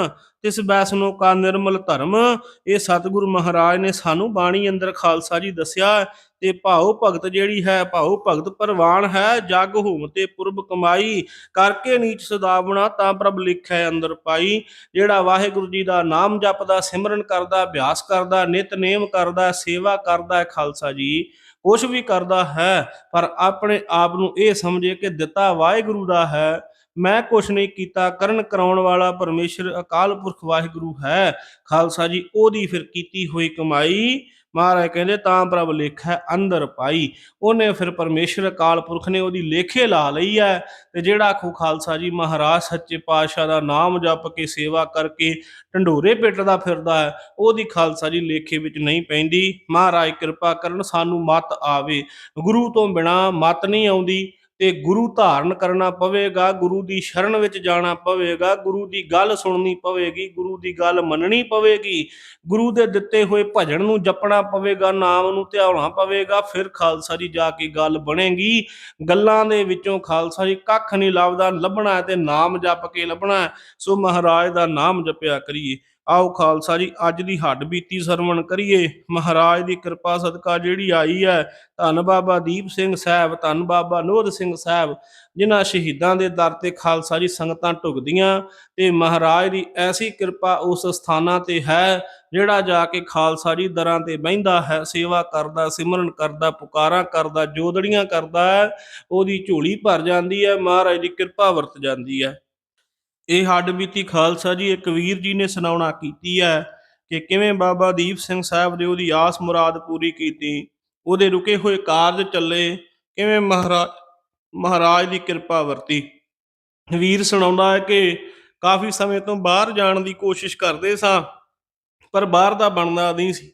ਤਿਸ ਬੈਸਨੋ ਕਾ ਨਿਰਮਲ ਧਰਮ। ਇਹ ਸਤਿਗੁਰੂ ਮਹਾਰਾਜ ਨੇ ਸਾਨੂੰ ਬਾਣੀ ਅੰਦਰ ਖਾਲਸਾ ਜੀ ਦੱਸਿਆ ਤੇ ਭਾਉ ਭਗਤ ਜਿਹੜੀ ਹੈ, ਭਾਉ ਭਗਤ ਪਰਵਾਨ ਹੈ, ਜਗ ਹੋਮ ਤੇ ਪੁਰਬ ਕਮਾਈ, ਕਰਕੇ ਨੀਚ ਸਦਾਵਣਾ ਤਾਂ ਪ੍ਰਭ ਲਿਖੈ ਅੰਦਰ ਪਾਈ। ਜਿਹੜਾ ਵਾਹਿਗੁਰੂ ਜੀ ਦਾ ਨਾਮ ਜਪਦਾ, ਸਿਮਰਨ ਕਰਦਾ, ਅਭਿਆਸ ਕਰਦਾ ਨਿਤਨੇਮ ਕਰਦਾ, ਸੇਵਾ ਕਰਦਾ ਖਾਲਸਾ ਜੀ, ਕੁਛ ਵੀ ਕਰਦਾ ਹੈ, ਪਰ ਆਪਣੇ ਆਪ ਨੂੰ ਇਹ ਸਮਝੇ ਕਿ ਦਿੱਤਾ ਵਾਹਿਗੁਰੂ ਦਾ ਹੈ। ਮੈਂ ਕੁਛ ਨਹੀਂ ਕੀਤਾ, ਕਰਨ ਕਰਾਉਣ ਵਾਲਾ ਪਰਮੇਸ਼ਰ ਅਕਾਲ ਪੁਰਖ ਵਾਹਿਗੁਰੂ ਹੈ। ਖਾਲਸਾ ਜੀ, ਉਹਦੀ ਫਿਰ ਕੀਤੀ ਹੋਈ ਕਮਾਈ, ਮਹਾਰਾਜ ਕਹਿੰਦੇ, ਤਾਂ ਪ੍ਰਭ ਲੇਖੈ ਅੰਦਰ ਪਾਈ। ਉਹਨੇ ਫਿਰ ਪਰਮੇਸ਼ਰ ਅਕਾਲ ਪੁਰਖ ਨੇ ਉਹਦੀ ਲੇਖੇ ਲਾ ਲਈ ਹੈ ਤੇ ਜਿਹੜਾ ਆਖੋ, ਖਾਲਸਾ ਜੀ, ਮਹਾਰਾਜ ਸੱਚੇ ਪਾਤਸ਼ਾਹ ਦਾ ਨਾਮ ਜਪ ਕੇ ਸੇਵਾ ਕਰਕੇ ਢੰਡੋਰੇ ਪਿੱਟਦਾ ਫਿਰਦਾ ਹੈ, ਉਹਦੀ ਖਾਲਸਾ ਜੀ ਲੇਖੇ ਵਿੱਚ ਨਹੀਂ ਪੈਂਦੀ। ਮਹਾਰਾਜ ਕਿਰਪਾ ਕਰਨ ਸਾਨੂੰ ਮਤ ਆਵੇ। ਗੁਰੂ ਤੋਂ ਬਿਨਾ ਮਤ ਨਹੀਂ ਆਉਂਦੀ। ਤੇ ਗੁਰੂ ਧਾਰਨ ਕਰਨਾ ਪਵੇਗਾ, ਗੁਰੂ ਦੀ ਸ਼ਰਨ ਵਿੱਚ ਜਾਣਾ ਪਵੇਗਾ, ਗੁਰੂ ਦੀ ਗੱਲ ਸੁਣਨੀ ਪਵੇਗੀ, ਗੁਰੂ ਦੀ ਗੱਲ ਮੰਨਣੀ ਪਵੇਗੀ, ਗੁਰੂ ਦੇ ਦਿੱਤੇ ਹੋਏ ਭਜਨ ਨੂੰ ਜਪਣਾ ਪਵੇਗਾ, ਨਾਮ ਨੂੰ ਧਿਆਉਣਾ ਪਵੇਗਾ, ਫਿਰ ਖਾਲਸਾ ਜੀ ਜਾ ਕੇ ਗੱਲ ਬਣੇਗੀ। ਗੱਲਾਂ ਦੇ ਵਿੱਚੋਂ ਖਾਲਸਾ ਜੀ ਕੱਖ ਨਹੀਂ ਲੱਭਦਾ, ਲੱਭਣਾ ਤੇ ਨਾਮ ਜਪ ਕੇ ਲੱਭਣਾ ਸੋ ਮਹਾਰਾਜ ਦਾ ਨਾਮ ਜਪਿਆ ਕਰੀਏ। ਆਓ ਖਾਲਸਾ ਜੀ, ਅੱਜ ਦੀ ਹੱਡ ਬੀਤੀ ਸਰਵਣ ਕਰੀਏ। ਮਹਾਰਾਜ ਦੀ ਕਿਰਪਾ ਸਦਕਾ ਜਿਹੜੀ ਆਈ ਹੈ, ਧੰਨ ਬਾਬਾ ਦੀਪ ਸਿੰਘ ਸਾਹਿਬ, ਧੰਨ ਬਾਬਾ ਨੋਧ ਸਿੰਘ ਸਾਹਿਬ, ਜਿਨ੍ਹਾਂ ਸ਼ਹੀਦਾਂ ਦੇ ਦਰ ਤੇ ਖਾਲਸਾ ਜੀ ਸੰਗਤਾਂ ਢੁਕਦੀਆਂ ਤੇ ਮਹਾਰਾਜ ਦੀ ਐਸੀ ਕਿਰਪਾ ਉਸ ਸਥਾਨਾਂ ਤੇ ਹੈ, ਜਿਹੜਾ ਜਾ ਕੇ ਖਾਲਸਾ ਜੀ ਦਰਾਂ ਤੇ ਬਹਿੰਦਾ ਹੈ, ਸੇਵਾ ਕਰਦਾ, ਸਿਮਰਨ ਕਰਦਾ, ਪੁਕਾਰਾਂ ਕਰਦਾ, ਜੋਦੜੀਆਂ ਕਰਦਾ ਹੈ, ਉਹਦੀ ਝੋਲੀ ਭਰ ਜਾਂਦੀ ਹੈ, ਮਹਾਰਾਜ ਦੀ ਕਿਰਪਾ ਵਰਤ ਜਾਂਦੀ ਹੈ। ਇਹ ਹੱਡ ਬੀਤੀ ਖਾਲਸਾ ਜੀ, ਇੱਕ ਵੀਰ ਜੀ ਨੇ ਸੁਣਾਉਣਾ ਕੀਤੀ ਹੈ ਕਿ ਕਿਵੇਂ ਬਾਬਾ ਦੀਪ ਸਿੰਘ ਸਾਹਿਬ ਦੇ ਉਹਦੀ ਆਸ ਮੁਰਾਦ ਪੂਰੀ ਕੀਤੀ, ਉਹਦੇ ਰੁਕੇ ਹੋਏ ਕਾਰਜ ਚੱਲੇ, ਕਿਵੇਂ ਮਹਾਰਾਜ ਮਹਾਰਾਜ ਦੀ ਕਿਰਪਾ ਵਰਤੀ। ਵੀਰ ਸੁਣਾਉਂਦਾ ਹੈ ਕਿ ਕਾਫੀ ਸਮੇਂ ਤੋਂ ਬਾਹਰ ਜਾਣ ਦੀ ਕੋਸ਼ਿਸ਼ ਕਰਦੇ ਸਾਂ, ਪਰ ਬਾਹਰ ਦਾ ਬਣਦਾ ਨਹੀਂ ਸੀ।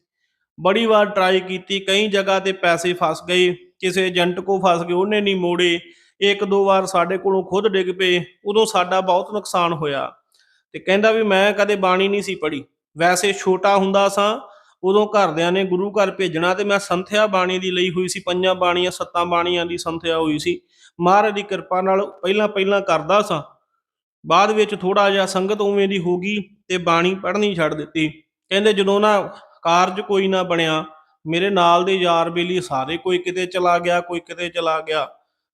ਬੜੀ ਵਾਰ ਟਰਾਈ ਕੀਤੀ, ਕਈ ਜਗ੍ਹਾ ਤੇ ਪੈਸੇ ਫਸ ਗਏ, ਕਿਸੇ ਏਜੰਟ ਕੋ ਫਸ ਗਏ, ਉਹਨੇ ਨਹੀਂ ਮੋੜੇ ਇੱਕ ਦੋ ਵਾਰ ਸਾਡੇ ਕੋਲੋਂ ਖੁਦ ਡਿੱਗ ਪਏ, ਉਦੋਂ ਸਾਡਾ ਬਹੁਤ ਨੁਕਸਾਨ ਹੋਇਆ। ਤੇ ਕਹਿੰਦਾ ਵੀ ਮੈਂ ਕਦੇ ਬਾਣੀ ਨਹੀਂ ਸੀ ਪੜ੍ਹੀ। ਵੈਸੇ ਛੋਟਾ ਹੁੰਦਾ ਸਾਂ, ਉਦੋਂ ਘਰਦਿਆਂ ਨੇ ਗੁਰੂ ਘਰ ਭੇਜਣਾ ਤੇ ਮੈਂ ਸੰਥਿਆ ਬਾਣੀ ਦੀ ਲਈ ਹੋਈ ਸੀ, ਪੰਜਾਂ ਬਾਣੀਆਂ, ਸੱਤਾਂ ਬਾਣੀਆਂ ਦੀ ਸੰਥਿਆ ਹੋਈ ਸੀ। ਮਹਾਰਾਜ ਦੀ ਕਿਰਪਾ ਨਾਲ ਪਹਿਲਾਂ ਪਹਿਲਾਂ ਕਰਦਾ ਸਾਂ। ਬਾਅਦ ਵਿੱਚ ਥੋੜਾ ਜਿਹਾ ਸੰਗਤ ਉਵੇਂ ਦੀ ਹੋ ਗਈ ਤੇ ਬਾਣੀ ਪੜ੍ਹਨੀ ਛੱਡ ਦਿੱਤੀ। ਕਹਿੰਦੇ ਜਦੋਂ ਨਾ ਕਾਰਜ ਕੋਈ ਨਾ ਬਣਿਆ, ਮੇਰੇ ਨਾਲ ਦੇ ਯਾਰ ਬੇਲੀ ਸਾਰੇ ਕੋਈ ਕਿਤੇ ਚਲਾ ਗਿਆ, ਕੋਈ ਕਿਤੇ ਚਲਾ ਗਿਆ।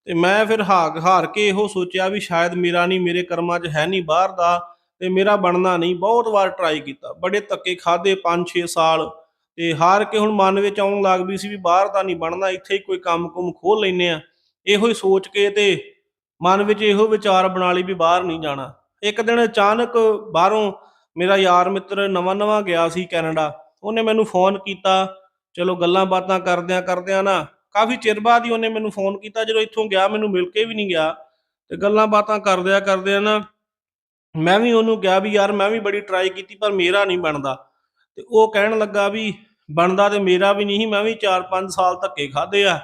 ਤੇ ਮੈਂ ਫਿਰ ਹਾਰ ਹਾਰ ਕੇ ਇਹੋ ਸੋਚਿਆ ਵੀ ਸ਼ਾਇਦ ਮੇਰਾ ਨਹੀਂ ਮੇਰੇ ਕਰਮਾਂ 'ਚ ਹੈ ਨਹੀਂ ਬਾਹਰ ਦਾ ਤੇ ਮੇਰਾ ਬਣਨਾ ਨਹੀਂ। ਬਹੁਤ ਵਾਰ ਟਰਾਈ ਕੀਤਾ। ਬੜੇ ਧੱਕੇ ਖਾਦੇ 5-6 ਸਾਲ ਤੇ ਹਾਰ ਕੇ ਹੁਣ ਮਨ ਵਿੱਚ ਆਉਣ ਲੱਗ ਪਈ ਸੀ ਵੀ ਬਾਹਰ ਦਾ ਨਹੀਂ ਬਣਨਾ, ਇੱਥੇ ਹੀ ਕੋਈ ਕੰਮ-ਕੁਮ ਖੋਲ ਲੈਨੇ ਆ ਇਹੋ ਹੀ ਸੋਚ ਕੇ ਤੇ ਮਨ ਵਿੱਚ ਇਹੋ ਵਿਚਾਰ ਬਣਾ ਲਈ ਵੀ ਬਾਹਰ ਨਹੀਂ ਜਾਣਾ। ਇੱਕ ਦਿਨ ਅਚਾਨਕ ਬਾਹਰੋਂ ਮੇਰਾ ਯਾਰ ਮਿੱਤਰ ਨਵਾਂ-ਨਵਾਂ ਗਿਆ ਸੀ ਕੈਨੇਡਾ। ਉਹਨੇ ਮੈਨੂੰ ਫੋਨ ਕੀਤਾ, ਚਲੋ ਗੱਲਾਂ ਬਾਤਾਂ ਕਰਦਿਆਂ ਕਰਦਿਆਂ ਨਾ ਕਾਫੀ ਚਿਰ ਬਾਅਦ ਹੀ ਉਹਨੇ ਮੈਨੂੰ ਫੋਨ ਕੀਤਾ ਜਦੋਂ ਇੱਥੋਂ ਗਿਆ ਮੈਨੂੰ ਮਿਲ ਕੇ ਵੀ ਨਹੀਂ ਗਿਆ। ਤੇ ਗੱਲਾਂ ਬਾਤਾਂ ਕਰਦਿਆਂ ਕਰਦਿਆਂ ਨਾ ਮੈਂ ਵੀ ਉਹਨੂੰ ਕਿਹਾ ਵੀ ਯਾਰ ਮੈਂ ਵੀ ਬੜੀ ਟਰਾਈ ਕੀਤੀ ਪਰ ਮੇਰਾ ਨਹੀਂ ਬਣਦਾ। ਤੇ ਉਹ ਕਹਿਣ ਲੱਗਾ ਵੀ ਬਣਦਾ ਤੇ ਮੇਰਾ ਵੀ ਨਹੀਂ ਸੀ, ਮੈਂ ਵੀ 4-5 ਸਾਲ ਧੱਕੇ ਖਾਦੇ ਆ।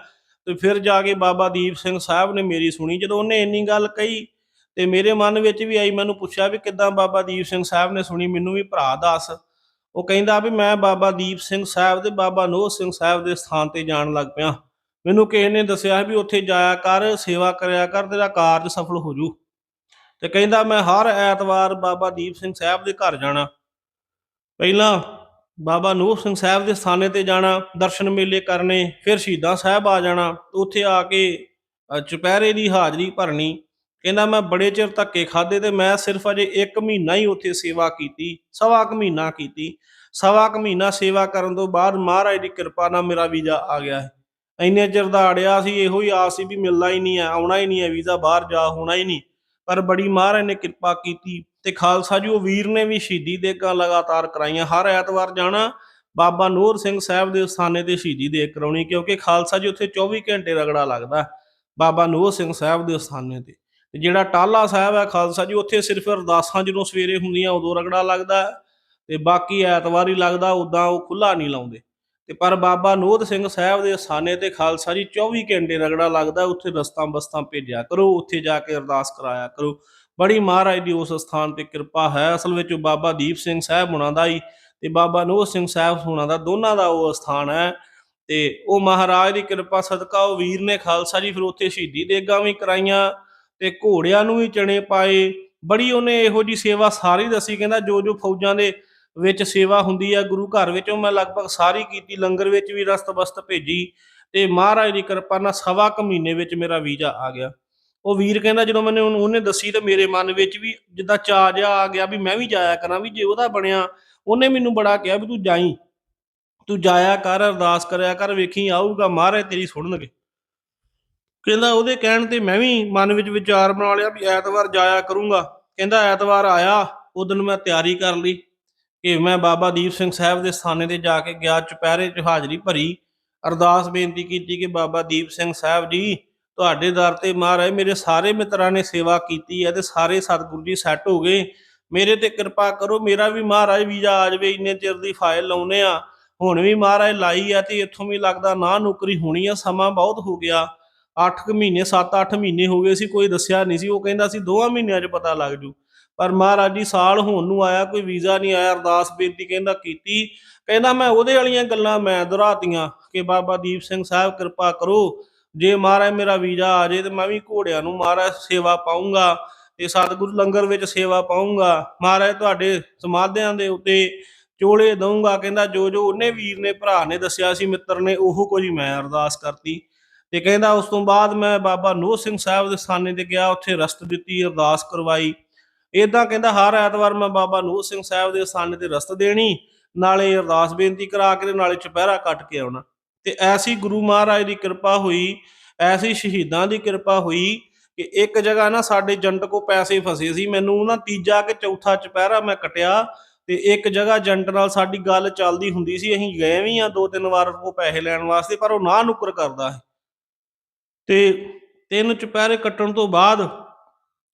ਤੇ ਫਿਰ ਜਾ ਕੇ ਬਾਬਾ ਦੀਪ ਸਿੰਘ ਸਾਹਿਬ ਨੇ ਮੇਰੀ ਸੁਣੀ। ਜਦੋਂ ਉਹਨੇ ਇੰਨੀ ਗੱਲ ਕਹੀ ਤੇ ਮੇਰੇ ਮਨ ਵਿੱਚ ਵੀ ਆਈ ਮੈਨੂੰ ਪੁੱਛਿਆ ਵੀ ਕਿੱਦਾਂ ਬਾਬਾ ਦੀਪ ਸਿੰਘ ਸਾਹਿਬ ਨੇ ਸੁਣੀ ਮੈਨੂੰ ਵੀ ਭਰਾ ਦੱਸ। ਉਹ ਕਹਿੰਦਾ ਵੀ ਮੈਂ ਬਾਬਾ ਦੀਪ ਸਿੰਘ ਸਾਹਿਬ ਤੇ ਬਾਬਾ ਨੋਹ ਸਿੰਘ ਸਾਹਿਬ ਦੇ ਸਥਾਨ ਤੇ ਜਾਣ ਲੱਗ ਪਿਆ। ਮੈਨੂੰ ਕਿਸੇ ਨੇ ਦੱਸਿਆ ਵੀ ਉੱਥੇ ਜਾਇਆ ਕਰ, ਸੇਵਾ ਕਰਿਆ ਕਰ, ਤੇਰਾ ਕਾਰਜ ਸਫਲ ਹੋ ਜੂ ਤੇ ਕਹਿੰਦਾ, ਮੈਂ ਹਰ ਐਤਵਾਰ ਬਾਬਾ ਦੀਪ ਸਿੰਘ ਸਾਹਿਬ ਦੇ ਘਰ ਜਾਣਾ। ਪਹਿਲਾਂ ਬਾਬਾ ਨੂਰ ਸਿੰਘ ਸਾਹਿਬ ਦੇ ਸਥਾਨੇ ਤੇ ਜਾਣਾ, ਦਰਸ਼ਨ ਮੇਲੇ ਕਰਨੇ, ਫਿਰ ਸ਼ਹੀਦਾਂ ਸਾਹਿਬ ਆ ਜਾਣਾ ਉੱਥੇ ਆ ਕੇ ਚੁਪਹਿਰੇ ਦੀ ਹਾਜ਼ਰੀ ਭਰਨੀ। ਕਹਿੰਦਾ, ਮੈਂ ਬੜੇ ਚਿਰ ਧੱਕੇ ਖਾਦੇ ਤੇ ਮੈਂ ਸਿਰਫ ਅਜੇ 1 ਮਹੀਨਾ ਹੀ ਉੱਥੇ ਸੇਵਾ ਕੀਤੀ, ਸਵਾ ਕੁ ਮਹੀਨਾ ਕੀਤੀ। ਸਵਾ ਕੁ ਮਹੀਨਾ ਸੇਵਾ ਕਰਨ ਤੋਂ ਬਾਅਦ ਮਹਾਰਾਜ ਦੀ ਕਿਰਪਾ ਨਾਲ ਮੇਰਾ ਵੀਜ਼ਾ ਆ ਗਿਆ ਹੈ। ਇੰਨੇ ਚਿਰ ਦਾ ਅੜਿਆ ਸੀ, ਇਹੋ ਹੀ ਆਸ ਸੀ ਵੀ ਮਿਲਣਾ ਹੀ ਨਹੀਂ ਹੈ, ਆਉਣਾ ਹੀ ਨਹੀਂ ਹੈ, ਵੀਜ਼ਾ ਬਾਹਰ ਜਾ, ਹੋਣਾ ਹੀ ਨਹੀਂ। ਪਰ ਬੜੀ ਮਹਾਰਾਜ ਨੇ ਕਿਰਪਾ ਕੀਤੀ ਤੇ ਖਾਲਸਾ ਜੀ, ਉਹ ਵੀਰ ਨੇ ਵੀ ਸ਼ਹੀਦੀ ਦੇਗਾਂ ਲਗਾਤਾਰ ਕਰਾਈਆਂ। ਹਰ ਐਤਵਾਰ ਜਾਣਾ ਬਾਬਾ ਨੂਰ ਸਿੰਘ ਸਾਹਿਬ ਦੇ ਸਥਾਨੇ ਤੇ ਸ਼ਹੀਦੀ ਦੇਗ ਕਰਾਉਣੀ, ਕਿਉਂਕਿ ਖਾਲਸਾ ਜੀ ਉੱਥੇ 24 ਘੰਟੇ ਰਗੜਾ ਲੱਗਦਾ ਬਾਬਾ ਨੂਰ ਸਿੰਘ ਸਾਹਿਬ ਦੇ ਸਥਾਨੇ ਤੇ। ਤੇ ਜਿਹੜਾ ਟਾਲਾ ਸਾਹਿਬ ਹੈ ਖਾਲਸਾ ਜੀ, ਉੱਥੇ ਸਿਰਫ ਅਰਦਾਸਾਂ ਜਦੋਂ ਸਵੇਰੇ ਹੁੰਦੀਆਂ, ਉਦੋਂ ਰਗੜਾ ਲੱਗਦਾ ਹੈ। ਤੇ ਬਾਕੀ ਐਤਵਾਰ ਹੀ ਲੱਗਦਾ ਉਦਾਂ ਉਹ ਖੁੱਲਾ ਨਹੀਂ ਲਾਉਂਦੇ। ਤੇ ਪਰ ਬਾਬਾ ਨੋਧ ਸਿੰਘ ਸਾਹਿਬ ਦੇ ਸਥਾਨੇ ਤੇ ਖਾਲਸਾ ਜੀ 24 ਘੰਟੇ ਰਗੜਾ ਲੱਗਦਾ, ਉੱਥੇ ਰਸਤਾ ਬਸਤਾਂ ਭੇਜਿਆ ਕਰੋ, ਉੱਥੇ ਜਾ ਕੇ ਅਰਦਾਸ ਕਰਾਇਆ ਕਰੋ। ਬੜੀ ਮਹਾਰਾਜ ਦੀ ਉਸ ਸਥਾਨ ਤੇ ਕਿਰਪਾ ਹੈ। ਅਸਲ ਵਿੱਚ ਬਾਬਾ ਦੀਪ ਸਿੰਘ ਸਾਹਿਬ ਹੁਣਾਂ ਦਾ ਹੀ ਤੇ ਬਾਬਾ ਨੋਧ ਸਿੰਘ ਸਾਹਿਬ ਹੁਣਾਂ ਦਾ ਦੋਨਾਂ ਦਾ ਉਹ ਸਥਾਨ ਹੈ ਤੇ ਉਹ ਮਹਾਰਾਜ ਦੀ ਕਿਰਪਾ ਸਦਕਾ ਉਹ ਵੀਰ ਨੇ ਖਾਲਸਾ ਜੀ ਫਿਰ ਉੱਥੇ ਸ਼ਹੀਦੀ ਦੇਗਾਂ ਵੀ ਕਰਾਈਆਂ ਤੇ ਘੋੜਿਆਂ ਨੂੰ ਵੀ ਚਣੇ ਪਾਏ। ਬੜੀ ਉਹਨੇ ਇਹੋ ਜੀ ਸੇਵਾ ਸਾਰੀ ਦੱਸੀ, ਕਹਿੰਦਾ ਜੋ ਜੋ ਫੌਜਾਂ ਦੇ ਵਿੱਚ ਸੇਵਾ ਹੁੰਦੀ ਆ, ਗੁਰੂ ਘਰ ਵਿੱਚ ਉਹ ਮੈਂ ਲਗਭਗ ਸਾਰੀ ਕੀਤੀ, ਲੰਗਰ ਵਿੱਚ ਵੀ ਰਸਤ ਬਸਤ ਭੇਜੀ ਤੇ ਮਹਾਰਾਜ ਦੀ ਕਿਰਪਾ ਨਾਲ ਸਵਾ ਕੁ ਮਹੀਨੇ ਵਿੱਚ ਮੇਰਾ ਵੀਜ਼ਾ ਆ ਗਿਆ। ਉਹ ਵੀਰ ਕਹਿੰਦਾ ਜਦੋਂ ਮੈਨੂੰ ਉਹਨੇ ਦੱਸੀ ਤੇ ਮੇਰੇ ਮਨ ਵਿੱਚ ਵੀ ਜਿੱਦਾਂ ਚਾਅ ਜਿਹਾ ਆ ਗਿਆ ਵੀ ਮੈਂ ਵੀ ਜਾਇਆ ਕਰਾਂ ਵੀ ਜੇ ਉਹਦਾ ਬਣਿਆ, ਉਹਨੇ ਮੈਨੂੰ ਬੜਾ ਕਿਹਾ ਵੀ ਤੂੰ ਜਾਈ, ਤੂੰ ਜਾਇਆ ਕਰ, ਅਰਦਾਸ ਕਰਿਆ ਕਰ, ਵੇਖੀ ਆਊਗਾ, ਮਹਾਰਾਜ ਤੇਰੀ ਸੁਣਨਗੇ। ਕਹਿੰਦਾ ਉਹਦੇ ਕਹਿਣ ਤੇ ਮੈਂ ਵੀ ਮਨ ਵਿੱਚ ਵਿਚਾਰ ਬਣਾ ਲਿਆ ਵੀ ਐਤਵਾਰ ਜਾਇਆ ਕਰੂੰਗਾ। ਕਹਿੰਦਾ ਐਤਵਾਰ ਆਇਆ, ਉਹ ਦਿਨ ਮੈਂ ਤਿਆਰੀ ਕਰ ਲਈ। ਕਿ ਮੈਂ ਬਾਬਾ ਦੀਪ ਸਿੰਘ ਸਾਹਿਬ ਦੇ ਸਥਾਨੇ ਤੇ ਜਾ ਕੇ ਗਿਆ, ਚੁਪਹਿਰੇ 'ਚ ਹਾਜ਼ਰੀ ਭਰੀ। ਅਰਦਾਸ ਬੇਨਤੀ ਕੀਤੀ ਕਿ ਬਾਬਾ ਦੀਪ ਸਿੰਘ ਸਾਹਿਬ ਜੀ, ਤੁਹਾਡੇ ਦਰ ਤੇ ਮਹਾਰਾਜ ਮੇਰੇ ਸਾਰੇ ਮਿੱਤਰਾਂ ਨੇ ਸੇਵਾ ਕੀਤੀ ਹੈ ਤੇ ਸਾਰੇ ਸਤਿਗੁਰੂ ਜੀ ਸੈੱਟ ਹੋ ਗਏ। ਮੇਰੇ ਤੇ ਕਿਰਪਾ ਕਰੋ, ਮੇਰਾ ਵੀ ਮਹਾਰਾਜ ਵੀਜ਼ਾ ਆ ਜਾਵੇ, ਇੰਨੇ ਚਿਰ ਦੀ ਫਾਈਲ ਲਾਉਨੇ ਆ। ਹੁਣ ਵੀ ਮਹਾਰਾਜ ਲਾਈ ਆ ਤੇ ਇੱਥੋਂ ਵੀ ਲੱਗਦਾ ਨਾ ਨੌਕਰੀ ਹੋਣੀ ਆ, ਸਮਾਂ ਬਹੁਤ ਹੋ ਗਿਆ। 8 ਕੁ ਮਹੀਨੇ 7-8 ਮਹੀਨੇ ਹੋ ਗਏ ਸੀ, ਕੋਈ ਦੱਸਿਆ ਨਹੀਂ ਸੀ। ਉਹ ਕਹਿੰਦਾ ਸੀ, ਦੋਵਾਂ ਮਹੀਨਿਆਂ 'ਚ ਪਤਾ ਲੱਗ ਜੂ। ਪਰ ਮਹਾਰਾਜ ਜੀ, ਸਾਲ ਹੋਣ ਨੂੰ ਆਇਆ, ਕੋਈ ਵੀਜ਼ਾ ਨਹੀਂ ਆਇਆ, ਅਰਦਾਸ ਬੇਨਤੀ ਕਹਿੰਦਾ ਕੀਤੀ। ਕਹਿੰਦਾ ਮੈਂ ਉਹਦੇ ਵਾਲੀਆਂ ਗੱਲਾਂ ਮੈਂ ਦੁਹਰਾਤੀਆਂ ਕਿ ਬਾਬਾ ਦੀਪ ਸਿੰਘ ਸਾਹਿਬ ਕਿਰਪਾ ਕਰੋ, ਜੇ ਮਹਾਰਾਜ ਮੇਰਾ ਵੀਜ਼ਾ ਆ ਜੇ ਤੇ ਮੈਂ ਵੀ ਘੋੜਿਆਂ ਨੂੰ ਮਹਾਰਾਜ ਸੇਵਾ ਪਾਉਂਗਾ ਤੇ ਸਤਿਗੁਰੂ ਲੰਗਰ ਵਿੱਚ ਸੇਵਾ ਪਾਉਂਗਾ ਮਹਾਰਾਜ ਤੁਹਾਡੇ ਸਮਾਧਿਆਂ ਦੇ ਉੱਤੇ ਚੋਲੇ ਦਊਂਗਾ। ਕਹਿੰਦਾ ਜੋ ਜੋ ਉਹਨੇ ਵੀਰ ਨੇ, ਭਰਾ ਨੇ ਦੱਸਿਆ ਸੀ, ਮਿੱਤਰ ਨੇ, ਉਹ ਕੁਝ ਮੈਂ ਅਰਦਾਸ ਕਰਤੀ। ਤੇ ਕਹਿੰਦਾ ਉਸ ਤੋਂ ਬਾਅਦ ਮੈਂ ਬਾਬਾ ਨੋਹ ਸਿੰਘ ਸਾਹਿਬ ਦੇ ਸਥਾਨੇ ਤੇ ਗਿਆ, ਉੱਥੇ ਰਸਤ ਦਿੱਤੀ, ਅਰਦਾਸ ਕਰਵਾਈ। ਇਦਾਂ ਕਹਿੰਦਾ, ਹਰ ਐਤਵਾਰ ਮੈਂ ਬਾਬਾ ਨੂਰ ਸਿੰਘ ਸਾਹਿਬ ਦੇ ਸਥਾਨੇ ਤੇ ਰਸਤ ਦੇਣੀ, ਨਾਲੇ ਅਰਦਾਸ ਬੇਨਤੀ ਕਰਾ ਕੇ ਨਾਲੇ ਚੁਪਹਿਰਾ ਕੱਟ ਕੇ ਆਉਣਾ। ਤੇ ਐਸੀ ਗੁਰੂ ਮਹਾਰਾਜ ਦੀ ਕਿਰਪਾ ਹੋਈ, ਐਸੀ ਸ਼ਹੀਦਾਂ ਦੀ ਕਿਰਪਾ ਹੋਈ ਕਿ ਇੱਕ ਜਗ੍ਹਾ ਨਾ ਸਾਡੇ ਏਜੰਟ ਕੋ ਪੈਸੇ ਫਸੇ ਸੀ। ਮੈਨੂੰ ਨਾ ਤੀਜਾ ਕਿ ਚੌਥਾ ਚੁਪਹਿਰਾ ਮੈਂ ਕਟਿਆ ਤੇ ਇੱਕ ਜਗ੍ਹਾ ਏਜੰਟ ਨਾਲ ਸਾਡੀ ਗੱਲ ਚੱਲਦੀ ਹੁੰਦੀ ਸੀ। ਅਸੀਂ ਗਏ ਵੀ ਆ ਦੋ ਤਿੰਨ ਵਾਰ ਉਹ ਪੈਸੇ ਲੈਣ ਵਾਸਤੇ, ਪਰ ਉਹ ਨਾ ਨੁਕਰ ਕਰਦਾ ਸੀ। ਤੇ ਤਿੰਨ ਚੁਪਹਿਰੇ ਕੱਟਣ ਤੋਂ ਬਾਅਦ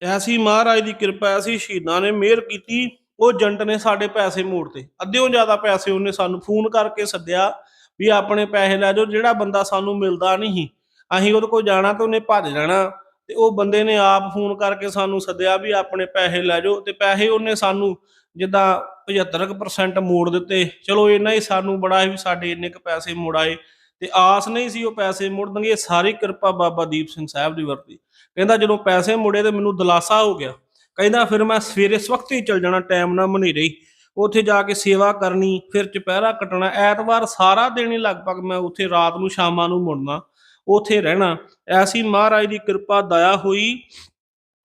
ਐਸੀ ਮਹਾਰਾਜ ਦੀ ਕਿਰਪਾ, ਐਸੀ ਸ਼ਹੀਦਾਂ ਨੇ ਮਿਹਰ ਕੀਤੀ, ਉਹ ਏਜੰਟ ਨੇ ਸਾਡੇ ਪੈਸੇ ਮੋੜਤੇ ਅੱਧਿਓਂ ਜ਼ਿਆਦਾ ਪੈਸੇ ਉਹਨੇ ਸਾਨੂੰ ਫੋਨ ਕਰਕੇ ਸੱਦਿਆ ਵੀ ਆਪਣੇ ਪੈਸੇ ਲੈ ਜਾਓ, ਜਿਹੜਾ ਬੰਦਾ ਸਾਨੂੰ ਮਿਲਦਾ ਨਹੀਂ ਸੀ ਅਸੀਂ ਉਹਦੇ ਕੋਲ ਜਾਣਾ ਤੇ ਉਹਨੇ ਭੱਜ ਜਾਣਾ। ਤੇ ਉਹ ਬੰਦੇ ਨੇ ਆਪ ਫੋਨ ਕਰਕੇ ਸਾਨੂੰ ਸੱਦਿਆ ਵੀ ਆਪਣੇ ਪੈਸੇ ਲੈ ਜਾਓ ਤੇ ਪੈਸੇ ਉਹਨੇ ਸਾਨੂੰ ਜਿੱਦਾਂ 75% ਮੋੜ ਦਿੱਤੇ। ਚਲੋ ਇੰਨਾ ਹੀ ਸਾਨੂੰ ਬੜਾ ਵੀ ਸਾਡੇ ਇੰਨੇ ਕ ਪੈਸੇ ਮੁੜਾਏ। ਤੇ ਆਸ ਨਹੀਂ ਸੀ ਉਹ ਪੈਸੇ ਮੁੜਨਗੇ ਇਹ ਸਾਰੀ ਕਿਰਪਾ ਬਾਬਾ ਦੀਪ ਸਿੰਘ ਸਾਹਿਬ ਦੀ ਵਰਤੀ। ਕਹਿੰਦਾ ਜਦੋਂ ਪੈਸੇ ਮੁੜੇ ਤੇ ਮੈਨੂੰ ਦਲਾਸਾ ਹੋ ਗਿਆ। ਕਹਿੰਦਾ ਫਿਰ ਮੈਂ ਸਵੇਰੇ ਸਵਖਤ ਹੀ ਚਲ ਜਾਣਾ, ਟਾਈਮ ਨਾ ਮਨੀ ਹੀ। ਉੱਥੇ ਜਾ ਕੇ ਸੇਵਾ ਕਰਨੀ, ਫਿਰ ਚੁਪਹਿਰਾ ਕੱਟਣਾ, ਐਤਵਾਰ ਸਾਰਾ ਦਿਨ ਹੀ ਲਗਭਗ ਮੈਂ ਉੱਥੇ ਰਾਤ ਨੂੰ ਸ਼ਾਮਾਂ ਨੂੰ ਮੁੜਨਾ, ਉੱਥੇ ਰਹਿਣਾ। ਐਸੀ ਮਹਾਰਾਜ ਦੀ ਕਿਰਪਾ, ਦਇਆ ਹੋਈ,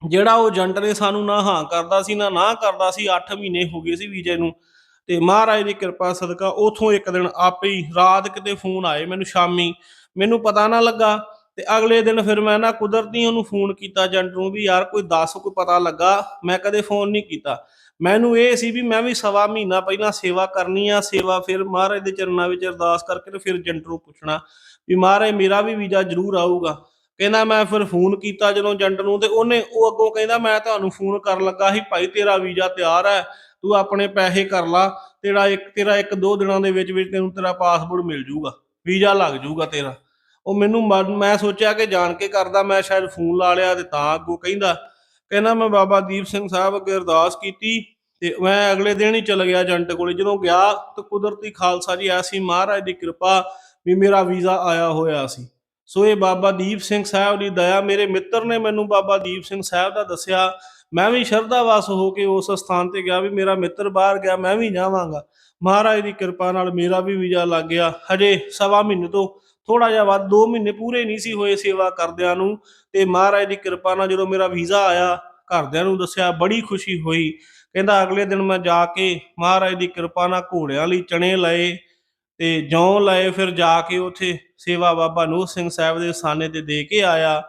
ਜਿਹੜਾ ਉਹ ਏਜੰਟ ਨੇ ਸਾਨੂੰ ਨਾ ਹਾਂ ਕਰਦਾ ਸੀ, ਨਾ ਨਾ ਕਰਦਾ ਸੀ 8 ਮਹੀਨੇ ਹੋ ਗਏ ਸੀ ਵੀਜ਼ੇ ਨੂੰ। ਤੇ ਮਹਾਰਾਜ ਦੀ ਕਿਰਪਾ ਸਦਕਾ ਉਥੋਂ ਇੱਕ ਦਿਨ ਆਪੇ ਹੀ ਰਾਤ ਕਿਤੇ ਫੋਨ ਆਏ ਮੈਨੂੰ ਸ਼ਾਮੀ। ਮੈਨੂੰ ਪਤਾ ਨਾ ਲੱਗਾ ਤੇ ਅਗਲੇ ਦਿਨ ਫਿਰ ਮੈਂ ਨਾ ਕੁਦਰਤੀ ਉਹਨੂੰ ਫੋਨ ਕੀਤਾ, ਏਜੰਟ ਨੂੰ ਵੀ ਯਾਰ ਕੋਈ ਦੱਸ ਕੋਈ ਪਤਾ ਲੱਗਾ, ਮੈਂ ਕਦੇ ਫੋਨ ਨਹੀਂ ਕੀਤਾ। ਮੈਨੂੰ ਇਹ ਸੀ ਵੀ ਮੈਂ ਵੀ ਸਵਾ ਮਹੀਨਾ ਪਹਿਲਾਂ ਸੇਵਾ ਕਰਨੀ ਆ, ਸੇਵਾ ਫਿਰ ਮਹਾਰਾਜ ਦੇ ਚਰਨਾਂ ਵਿੱਚ ਅਰਦਾਸ ਕਰਕੇ ਤੇ ਫਿਰ ਜੰਟ ਨੂੰ ਪੁੱਛਣਾ ਵੀ ਮਹਾਰਾਜ ਮੇਰਾ ਵੀ ਵੀਜ਼ਾ ਜ਼ਰੂਰ ਆਊਗਾ। ਕਹਿੰਦਾ ਮੈਂ ਫਿਰ ਫੋਨ ਕੀਤਾ ਜਦੋਂ ਜੰਟ ਨੂੰ ਤੇ ਉਹਨੇ ਉਹ ਅੱਗੋਂ ਕਹਿੰਦਾ ਮੈਂ ਤੁਹਾਨੂੰ ਫੋਨ ਕਰਨ ਲੱਗਾ ਸੀ, ਭਾਈ ਤੇਰਾ ਵੀਜ਼ਾ ਤਿਆਰ ਹੈ ਤੂੰ ਆਪਣੇ ਪੈਸੇ ਕਰ ਲਾ, ਤੇਰਾ ਇੱਕ ਤੇਰਾ ਇੱਕ ਦੋ ਦਿਨਾਂ ਦੇ ਵਿੱਚ ਵਿੱਚ ਤੈਨੂੰ ਤੇਰਾ ਪਾਸਪੋਰਟ ਮਿਲ ਜਾਊਗਾ, ਵੀਜ਼ਾ ਲੱਗ ਜਾਊਗਾ ਤੇਰਾ। ਉਹ ਮੈਨੂੰ ਮੈਂ ਸੋਚਿਆ ਕਿ ਜਾਣ ਕੇ ਕਰਦਾ, ਮੈਂ ਸ਼ਾਇਦ ਫੋਨ ਲਾ ਲਿਆ ਤੇ ਤਾਂ ਅੱਗੋਂ ਕਹਿੰਦਾ ਕਹਿੰਦਾ ਮੈਂ ਬਾਬਾ ਦੀਪ ਸਿੰਘ ਸਾਹਿਬ ਅੱਗੇ ਅਰਦਾਸ ਕੀਤੀ ਤੇ ਮੈਂ ਅਗਲੇ ਦਿਨ ਹੀ ਚਲ ਗਿਆ ਏਜੰਟ ਕੋਲੇ। ਜਦੋਂ ਗਿਆ ਤਾਂ ਕੁਦਰਤੀ ਖਾਲਸਾ ਜੀ ਐਸੀ ਮਹਾਰਾਜ ਦੀ ਕਿਰਪਾ ਵੀ ਮੇਰਾ ਵੀਜ਼ਾ ਆਇਆ ਹੋਇਆ ਸੀ। ਸੋ ਇਹ ਬਾਬਾ ਦੀਪ ਸਿੰਘ ਸਾਹਿਬ ਦੀ ਦਇਆ ਮੇਰੇ ਮਿੱਤਰ ਨੇ ਮੈਨੂੰ ਬਾਬਾ ਦੀਪ ਸਿੰਘ ਸਾਹਿਬ ਦਾ ਦੱਸਿਆ ਮੈਂ ਵੀ ਸ਼ਰਧਾਵਾਸ ਹੋ ਕੇ ਉਸ ਸਥਾਨ ਤੇ ਗਿਆ ਵੀ ਮੇਰਾ ਮਿੱਤਰ ਬਾਹਰ ਗਿਆ, ਮੈਂ ਵੀ ਜਾਵਾਂਗਾ। ਮਹਾਰਾਜ ਦੀ ਕਿਰਪਾ ਨਾਲ ਮੇਰਾ ਵੀ ਵੀਜ਼ਾ ਲੱਗ ਗਿਆ। ਹਜੇ ਸਵਾ ਮਹੀਨੇ ਤੋਂ ਥੋੜਾ ਜਿਹਾ ਵੱਧ 2 ਮਹੀਨੇ ਪੂਰੇ ਨਹੀਂ ਸੀ ਹੋਏ ਸੇਵਾ ਕਰਦਿਆਂ ਨੂੰ ਤੇ ਮਹਾਰਾਜ ਦੀ ਕਿਰਪਾ ਨਾਲ ਜਦੋਂ ਮੇਰਾ ਵੀਜ਼ਾ ਆਇਆ, ਘਰਦਿਆਂ ਨੂੰ ਦੱਸਿਆ, ਬੜੀ ਖੁਸ਼ੀ ਹੋਈ। ਕਹਿੰਦਾ, ਅਗਲੇ ਦਿਨ ਮੈਂ ਜਾ ਕੇ ਮਹਾਰਾਜ ਦੀ ਕਿਰਪਾ ਨਾਲ ਘੋੜਿਆਂ ਲਈ ਚਣੇ ਲਏ ਤੇ ਜੌਂ ਲਏ, ਫਿਰ ਜਾ ਕੇ ਉਥੇ ਸੇਵਾ ਬਾਬਾ ਨੂਰ ਸਿੰਘ ਸਾਹਿਬ ਦੇ ਸਾਨੇ ਤੇ ਦੇ ਕੇ ਆਇਆ।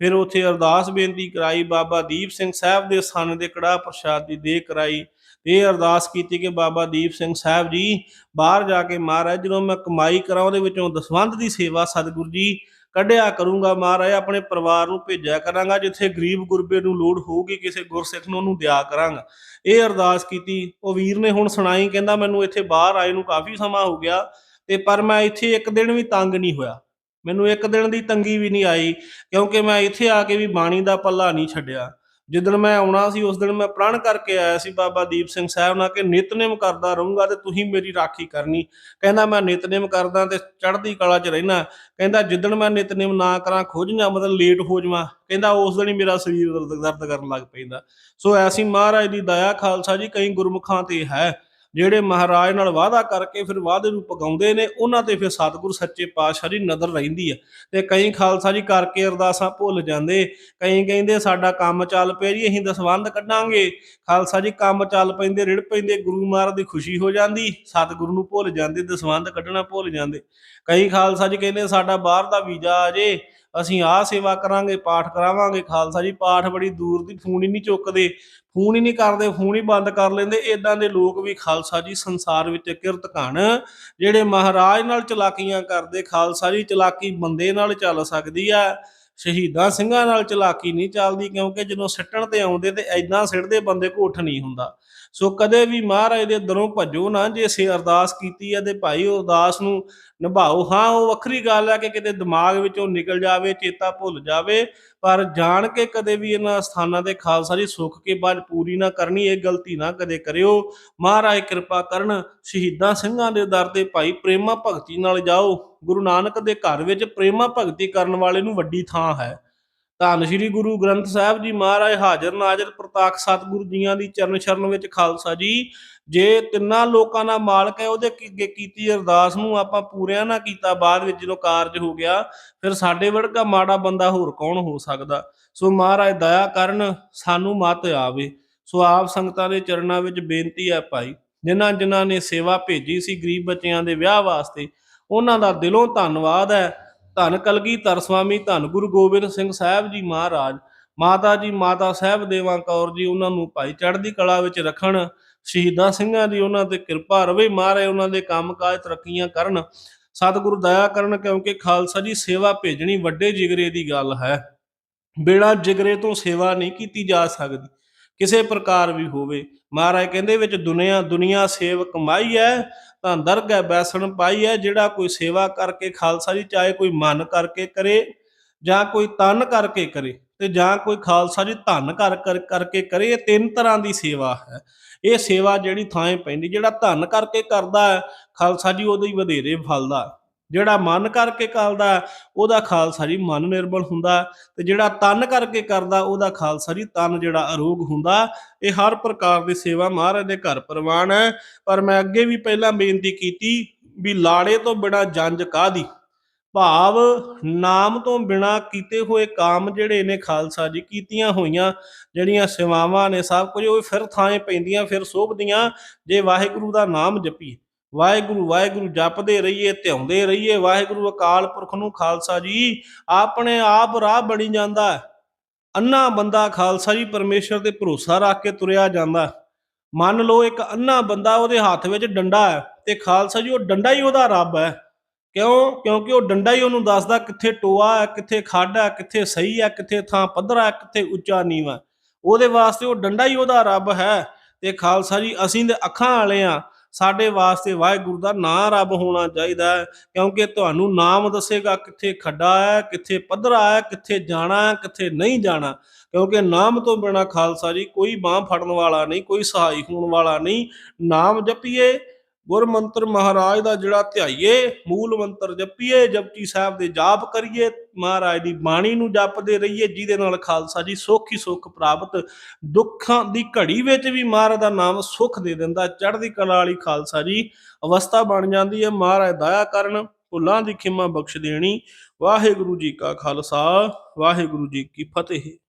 ਫਿਰ ਉਥੇ ਅਰਦਾਸ ਬੇਨਤੀ ਕਰਾਈ, ਬਾਬਾ ਦੀਪ ਸਿੰਘ ਸਾਹਿਬ ਦੇ ਸਨ ਦੇ ਕੜਾ ਪ੍ਰਸ਼ਾਦ ਦੀ ਦੇ ਕਰਾਈ ਇਹ ਅਰਦਾਸ ਕੀਤੀ ਕਿ ਬਾਬਾ ਦੀਪ ਸਿੰਘ ਸਾਹਿਬ ਜੀ, ਬਾਹਰ ਜਾ ਕੇ ਮਹਾਰਾਜ ਜਦੋਂ ਮੈਂ ਕਮਾਈ ਕਰਾਂ ਉਹਦੇ ਵਿੱਚੋਂ ਦਸਵੰਧ ਦੀ ਸੇਵਾ ਸਤਿਗੁਰੂ ਜੀ ਕੱਢਿਆ ਕਰੂੰਗਾ ਮਹਾਰਾਜ, ਆਪਣੇ ਪਰਿਵਾਰ ਨੂੰ ਭੇਜਿਆ ਕਰਾਂਗਾ ਜਿੱਥੇ ਗਰੀਬ ਗੁਰਬੇ ਨੂੰ ਲੋੜ ਹੋਊਗੀ ਕਿਸੇ ਗੁਰਸਿੱਖ ਨੂੰ ਉਹਨੂੰ ਦਿਆ ਕਰਾਂਗਾ। ਇਹ ਅਰਦਾਸ ਕੀਤੀ, ਉਹ ਵੀਰ ਨੇ ਹੁਣ ਸੁਣਾਈ, ਕਹਿੰਦਾ ਮੈਨੂੰ ਇੱਥੇ ਬਾਹਰ ਆਏ ਨੂੰ ਕਾਫੀ ਸਮਾਂ ਹੋ ਗਿਆ ਤੇ ਪਰ ਮੈਂ ਇੱਥੇ ਇੱਕ ਦਿਨ ਵੀ ਤੰਗ ਨਹੀਂ ਹੋਇਆ। ਮੈਨੂੰ ਇੱਕ ਦਿਨ ਦੀ ਤੰਗੀ ਵੀ ਨਹੀਂ ਆਈ, ਕਿਉਂਕਿ ਮੈਂ ਇੱਥੇ ਆ ਕੇ ਵੀ ਬਾਣੀ ਦਾ ਪੱਲਾ ਨਹੀਂ ਛੱਡਿਆ। ਜਿੱਦਣ ਮੈਂ ਆਉਣਾ ਸੀ, ਉਸ ਦਿਨ ਮੈਂ ਪ੍ਰਣ ਕਰਕੇ ਆਇਆ ਸੀ, ਬਾਬਾ ਦੀਪ ਸਿੰਘ ਸਾਹਿਬ ਨਾਲ ਕਿ ਨਿਤਨੇਮ ਕਰਦਾ ਰਹੂੰਗਾ ਤੇ ਤੁਸੀਂ ਮੇਰੀ ਰਾਖੀ ਕਰਨੀ। ਕਹਿੰਦਾ, ਮੈਂ ਨਿਤਨੇਮ ਕਰਦਾ ਤੇ ਚੜ੍ਹਦੀ ਕਲਾ 'ਚ ਰਹਿਣਾ ਕਹਿੰਦਾ, ਜਿੱਦਣ ਮੈਂ ਨਿਤਨੇਮ ਨਾ ਕਰਾਂ ਖੋਜਾਂ ਮਤਲਬ ਲੇਟ ਹੋ ਜਾਵਾਂ। ਕਹਿੰਦਾ, ਉਸ ਦਿਨ ਹੀ ਮੇਰਾ ਸਰੀਰ ਦਰਦ ਦਰਦ ਕਰਨ ਲੱਗ ਪੈਂਦਾ। ਸੋ ਐਸੀ ਮਹਾਰਾਜ ਦੀ ਦਇਆ ਖਾਲਸਾ ਜੀ, ਕਈ ਗੁਰਮੁਖਾਂ ਤੇ ਹੈ। ਜਿਹੜੇ ਮਹਾਰਾਜ ਨਾਲ ਵਾਅਦਾ ਕਰਕੇ ਫਿਰ ਵਾਅਦੇ ਨੂੰ ਪਗਾਉਂਦੇ ਨੇ, ਉਹਨਾਂ ਤੇ ਫਿਰ ਸਤਿਗੁਰੂ ਸੱਚੇ ਪਾਤਸ਼ਾਹ ਦੀ ਨਜ਼ਰ ਰਹਿੰਦੀ ਆ। ਤੇ ਕਈ ਖਾਲਸਾ ਜੀ ਕਰਕੇ ਅਰਦਾਸਾਂ ਭੁੱਲ ਜਾਂਦੇ, ਕਈ ਕਹਿੰਦੇ ਸਾਡਾ ਕੰਮ ਚੱਲ ਪਿਆ ਜੀ, ਅਸੀਂ ਦਸਵੰਧ ਕੱਢਾਂਗੇ। ਖਾਲਸਾ ਜੀ ਕੰਮ ਚੱਲ ਪੈਂਦੇ, ਰਿੜ ਪੈਂਦੇ, ਗੁਰੂ ਮਹਾਰਾਜ ਦੀ ਖੁਸ਼ੀ ਹੋ ਜਾਂਦੀ, ਸਤਿਗੁਰੂ ਨੂੰ ਭੁੱਲ ਜਾਂਦੇ, ਦਸਵੰਧ ਕੱਢਣਾ ਭੁੱਲ ਜਾਂਦੇ। ਕਈ ਖਾਲਸਾ ਜੀ ਕਹਿੰਦੇ ਸਾਡਾ ਬਾਹਰ ਦਾ ਵੀਜ਼ਾ ਆ ਜੇ ਅਸੀਂ ਆਹ ਸੇਵਾ ਕਰਾਂਗੇ, ਪਾਠ ਕਰਾਵਾਂਗੇ, ਖਾਲਸਾ ਜੀ ਪਾਠ ਬੜੀ ਦੂਰ ਦੀ, ਫੋਨ ਹੀ ਨਹੀਂ ਚੁੱਕਦੇ, ਫੋਨ ਹੀ ਨਹੀਂ ਕਰਦੇ, ਫੋਨ ਹੀ ਬੰਦ ਕਰ ਲੈਂਦੇ। ਇਦਾਂ ਦੇ ਲੋਕ ਵੀ ਖਾਲਸਾ ਜੀ ਸੰਸਾਰ ਵਿੱਚ ਕਿਰਤ ਘਣ, ਜਿਹੜੇ ਮਹਾਰਾਜ ਨਾਲ ਚਲਾਕੀਆਂ ਕਰਦੇ, ਖਾਲਸਾ ਜੀ ਚਲਾਕੀ ਬੰਦੇ ਨਾਲ ਚੱਲ ਸਕਦੀ ਆ, ਸ਼ਹੀਦਾਂ ਸਿੰਘਾਂ ਨਾਲ ਚਲਾਕੀ ਨਹੀਂ ਚੱਲਦੀ, ਕਿਉਂਕਿ ਜਦੋਂ ਸਿੱਟਣ ਤੇ ਆਉਂਦੇ ਤੇ ਐਦਾਂ ਸਿੱਟਦੇ ਬੰਦੇ ਕੋਠ ਨਹੀਂ ਹੁੰਦਾ। ਸੋ ਕਦੇ ਵੀ ਮਹਾਰਾਜ ਦੇ ਦਰੋਂ ਭੱਜੋ ਨਾ ਜੇ ਅਸੀਂ ਅਰਦਾਸ ਕੀਤੀ ਹੈ ਤੇ ਭਾਈ ਉਹ ਅਰਦਾਸ ਨੂੰ ਨਿਭਾਓ। ਹਾਂ, ਉਹ ਵੱਖਰੀ ਗੱਲ ਹੈ ਕਿ ਕਿਤੇ ਦਿਮਾਗ ਵਿੱਚੋਂ ਨਿਕਲ ਜਾਵੇ, ਚੇਤਾ ਭੁੱਲ ਜਾਵੇ, ਪਰ ਜਾਣ ਕੇ ਕਦੇ ਵੀ ਇਹਨਾਂ ਸਥਾਨਾਂ ਤੇ ਖਾਲਸਾ ਜੀ ਸੁੱਖ ਕੇ ਬਾਅਦ ਪੂਰੀ ਨਾ ਕਰਨੀ, ਇਹ ਗਲਤੀ ਨਾ ਕਦੇ ਕਰਿਓ। ਮਹਾਰਾਜ ਕਿਰਪਾ ਕਰਨ ਸ਼ਹੀਦਾਂ ਸਿੰਘਾਂ ਦੇ ਦਰ ਤੇ ਭਾਈ ਪ੍ਰੇਮਾ ਭਗਤੀ ਨਾਲ ਜਾਓ। ਗੁਰੂ ਨਾਨਕ ਦੇ ਘਰ ਵਿੱਚ ਪ੍ਰੇਮਾ ਭਗਤੀ ਕਰਨ ਵਾਲੇ ਨੂੰ ਵੱਡੀ ਥਾਂ ਹੈ। ਧੰਨ ਸ਼੍ਰੀ ਗੁਰੂ ਗ੍ਰੰਥ ਸਾਹਿਬ ਜੀ ਮਹਾਰਾਜ, ਹਾਜ਼ਰ ਨਾਜ਼ਰ ਪ੍ਰਤਾਖ ਸਤਿਗੁਰੂ ਜੀਆਂ ਦੀ ਚਰਨ ਸ਼ਰਨ ਵਿੱਚ ਖਾਲਸਾ ਜੀ। ਜੇ ਤਿੰਨਾਂ ਲੋਕਾਂ ਦਾ ਮਾਲਕ ਹੈ, ਉਹਦੇ ਅੱਗੇ ਕੀਤੀ ਅਰਦਾਸ ਨੂੰ ਆਪਾਂ ਪੂਰਿਆਂ ਨਾ ਕੀਤਾ, ਬਾਅਦ ਵਿੱਚ ਜਦੋਂ ਕਾਰਜ ਹੋ ਗਿਆ, ਫਿਰ ਸਾਡੇ ਵਰਗਾ ਮਾੜਾ ਬੰਦਾ ਹੋਰ ਕੌਣ ਹੋ ਸਕਦਾ? ਸੋ ਮਹਾਰਾਜ, ਦਇਆ ਕਰਨ ਸਾਨੂੰ ਮਤ ਆਵੇ। ਸੋ ਆਪ ਸੰਗਤਾਂ ਦੇ ਚਰਨਾਂ ਵਿੱਚ ਬੇਨਤੀ ਹੈ ਭਾਈ, ਜਿਨ੍ਹਾਂ ਜਿਨ੍ਹਾਂ ਨੇ ਸੇਵਾ ਭੇਜੀ ਸੀ ਗਰੀਬ ਬੱਚਿਆਂ ਦੇ ਵਿਆਹ ਵਾਸਤੇ, ਉਹਨਾਂ ਦਾ ਦਿਲੋਂ ਧੰਨਵਾਦ ਹੈ। ਧੰਨ ਕਲਗੀਧਰ ਸਵਾਮੀ ਧੰਨ ਗੁਰੂ ਗੋਬਿੰਦ ਸਿੰਘ ਸਾਹਿਬ ਜੀ ਮਹਾਰਾਜ। ਮਾਤਾ ਜੀ, ਮਾਤਾ ਸਾਹਿਬ ਦੇਵਾਂ ਕੌਰ ਜੀ, ਉਹਨਾਂ ਨੂੰ ਭਾਈ ਚੜ੍ਹਦੀ ਕਲਾ ਵਿੱਚ ਰੱਖਣ। ਸ਼ਹੀਦਾਂ ਸਿੰਘਾਂ ਦੀ ਉਹਨਾਂ ਤੇ ਕਿਰਪਾ ਰਵੇ, ਮਹਾਰਾਜ ਉਹਨਾਂ ਦੇ ਕੰਮਕਾਜ ਤਰੱਕੀਆਂ ਕਰਨ। ਸਤਿਗੁਰੂ ਦਇਆ ਕਰਨ, ਕਿਉਂਕਿ ਖਾਲਸਾ ਜੀ ਸੇਵਾ ਭੇਜਣੀ ਵੱਡੇ ਜਿਗਰੇ ਦੀ ਗੱਲ ਹੈ। ਬਿਨਾਂ ਜਿਗਰੇ ਤੋਂ ਸੇਵਾ ਨਹੀਂ ਕੀਤੀ ਜਾ ਸਕਦੀ। ਕਿਸੇ ਪ੍ਰਕਾਰ ਵੀ ਹੋਵੇ। ਮਹਾਰਾਜ ਕਹਿੰਦੇ ਵਿੱਚ ਦੁਨੀਆ ਦੁਨੀਆ ਸੇਵ ਕਮਾਈ ਹੈ। ਤਾਂ ਦਰਗਹਿ ਬੈਸਣ ਪਾਈ ਹੈ, ਜਿਹੜਾ ਕੋਈ ਸੇਵਾ ਕਰਕੇ ਖਾਲਸਾ ਜੀ, ਚਾਹੇ ਕੋਈ ਮਨ ਕਰਕੇ ਕਰੇ ਜਾਂ ਕੋਈ ਤਨ ਕਰਕੇ ਕਰੇ ਤੇ ਜਾਂ ਕੋਈ ਖਾਲਸਾ ਜੀ ਧਨ ਕਰ, ਕਰ- ਕਰਕੇ ਕਰੇ, ਇਹ ਤਿੰਨ ਤਰ੍ਹਾਂ ਦੀ ਸੇਵਾ ਹੈ। ਇਹ ਸੇਵਾ ਜਿਹੜੀ ਥਾਂ ਪੈਂਦੀ, ਜਿਹੜਾ ਧਨ ਕਰਕੇ ਕਰਦਾ ਹੈ, ਖਾਲਸਾ ਜੀ ਉਹਦੇ ਹੀ ਵਧੇਰੇ ਫਲਦਾ ਜਿਹੜਾ ਮਨ ਕਰਕੇ ਕਰਦਾ ਉਹਦਾ ਖਾਲਸਾ ਜੀ ਮਨ ਨਿਰਮਲ ਹੁੰਦਾ। ਤੇ ਜਿਹੜਾ ਤਨ ਕਰਕੇ ਕਰਦਾ, ਉਹਦਾ ਖਾਲਸਾ ਜੀ ਤਨ ਜਿਹੜਾ ਅਰੋਗ ਹੁੰਦਾ। ਇਹ ਹਰ ਪ੍ਰਕਾਰ ਦੀ ਸੇਵਾ ਮਹਾਰਾਜ ਦੇ ਘਰ ਪ੍ਰਵਾਨ ਹੈ। ਪਰ ਮੈਂ ਅੱਗੇ ਵੀ ਪਹਿਲਾਂ ਬੇਨਤੀ ਕੀਤੀ ਵੀ ਲਾੜੇ ਤੋਂ ਬਿਨਾ ਜੰਜ ਕਾਦੀ ਭਾਵ ਨਾਮ ਤੋਂ ਬਿਨਾ ਕੀਤੇ ਹੋਏ ਕਾਮ ਜਿਹੜੇ ਨੇ ਖਾਲਸਾ ਜੀ ਕੀਤੀਆਂ ਹੋਈਆਂ, ਜਿਹੜੀਆਂ ਸੇਵਾਵਾਂ ਨੇ ਸਭ ਕੁਝ, ਉਹ ਫਿਰ ਥਾਂ ਪੈਂਦੀਆਂ, ਫਿਰ ਸੋਭਦੀਆਂ। ਜੇ ਵਾਹਿਗੁਰੂ ਦਾ ਨਾਮ ਜਪੀਏ। ਵਾਹਿਗੁਰੂ ਵਾਹਿਗੁਰੂ ਜਪਦੇ ਰਹੀਏ, ਧਿਆਉਂਦੇ ਰਹੀਏ, ਵਾਹਿਗੁਰੂ ਅਕਾਲ ਪੁਰਖ ਨੂੰ ਖਾਲਸਾ ਜੀ। ਆਪਣੇ ਆਪ ਰਾਹ ਬਣੀ ਜਾਂਦਾ ਅੰਨਾ ਬੰਦਾ ਖਾਲਸਾ ਜੀ ਪਰਮੇਸ਼ਰ ਤੇ ਭਰੋਸਾ ਰੱਖ ਕੇ ਤੁਰਿਆ ਜਾਂਦਾ ਮੰਨ ਲਓ ਇੱਕ ਅੰਨਾ ਬੰਦਾ ਉਹਦੇ ਹੱਥ ਵਿੱਚ ਡੰਡਾ ਹੈ ਤੇ ਖਾਲਸਾ ਜੀ ਉਹ ਡੰਡਾ ਹੀ ਉਹਦਾ ਰੱਬ ਹੈ। ਕਿਉਂ? ਕਿਉਂਕਿ ਉਹ ਡੰਡਾ ਹੀ ਉਹਨੂੰ ਦੱਸਦਾ ਕਿੱਥੇ ਟੋਆ ਹੈ, ਕਿੱਥੇ ਖੱਡ ਹੈ, ਕਿੱਥੇ ਸਹੀ ਹੈ, ਕਿੱਥੇ ਥਾਂ ਪੱਧਰਾ ਹੈ, ਕਿੱਥੇ ਉੱਚਾ ਨੀਵਾਂ। ਉਹਦੇ ਵਾਸਤੇ ਉਹ ਡੰਡਾ ਹੀ ਉਹਦਾ ਰੱਬ ਹੈ। ਤੇ ਖਾਲਸਾ ਜੀ ਅਸੀਂ ਤੇ ਅੱਖਾਂ ਵਾਲੇ ਆ ਸਾਡੇ ਵਾਸਤੇ ਵਾਹਿਗੁਰੂ ਦਾ ਨਾਂ ਰੱਬ ਹੋਣਾ ਚਾਹੀਦਾ ਹੈ, ਕਿਉਂਕਿ ਤੁਹਾਨੂੰ ਨਾਮ ਦੱਸੇਗਾ ਕਿੱਥੇ ਖੱਡਾ ਹੈ, ਕਿੱਥੇ ਪੱਧਰਾ ਹੈ, ਕਿੱਥੇ ਜਾਣਾ ਹੈ, ਕਿੱਥੇ ਨਹੀਂ ਜਾਣਾ। ਕਿਉਂਕਿ ਨਾਮ ਤੋਂ ਬਿਨਾ ਖਾਲਸਾ ਜੀ ਕੋਈ ਬਾਹ ਫੜਨ ਵਾਲਾ ਨਹੀਂ, ਕੋਈ ਸਹਾਈ ਹੋਣ ਵਾਲਾ ਨਹੀਂ। ਨਾਮ ਜਪੀਏ ਗੁਰ ਮੰਤਰ ਮਹਾਰਾਜ ਦਾ ਜਿਹੜਾ ਧਿਆਈਏ, ਮੂਲ ਮੰਤਰ ਜਪੀਏ, ਜਪਜੀ ਸਾਹਿਬ ਦੇ ਜਾਪ ਕਰੀਏ, ਮਹਾਰਾਜ ਦੀ ਬਾਣੀ ਨੂੰ ਜਪਦੇ ਰਹੀਏ, ਜਿਹਦੇ ਨਾਲ ਖਾਲਸਾ ਜੀ ਸੁੱਖ ਹੀ ਸੁੱਖ ਪ੍ਰਾਪਤ, ਦੁੱਖਾਂ ਦੀ ਘੜੀ ਵਿੱਚ ਵੀ ਮਹਾਰਾਜ ਦਾ ਨਾਮ ਸੁੱਖ ਦੇ ਦਿੰਦਾ, ਚੜ੍ਹਦੀ ਕਲਾ ਵਾਲੀ ਖਾਲਸਾ ਜੀ, ਅਵਸਥਾ ਬਣ ਜਾਂਦੀ ਹੈ, ਮਹਾਰਾਜ ਦਇਆ ਕਰਨ ਭੁੱਲਾਂ ਦੀ ਖਿਮਾ ਬਖਸ਼ ਦੇਣੀ, ਵਾਹਿਗੁਰੂ ਜੀ ਕਾ ਖਾਲਸਾ, ਵਾਹਿਗੁਰੂ ਜੀ ਕੀ ਫਤਿਹ।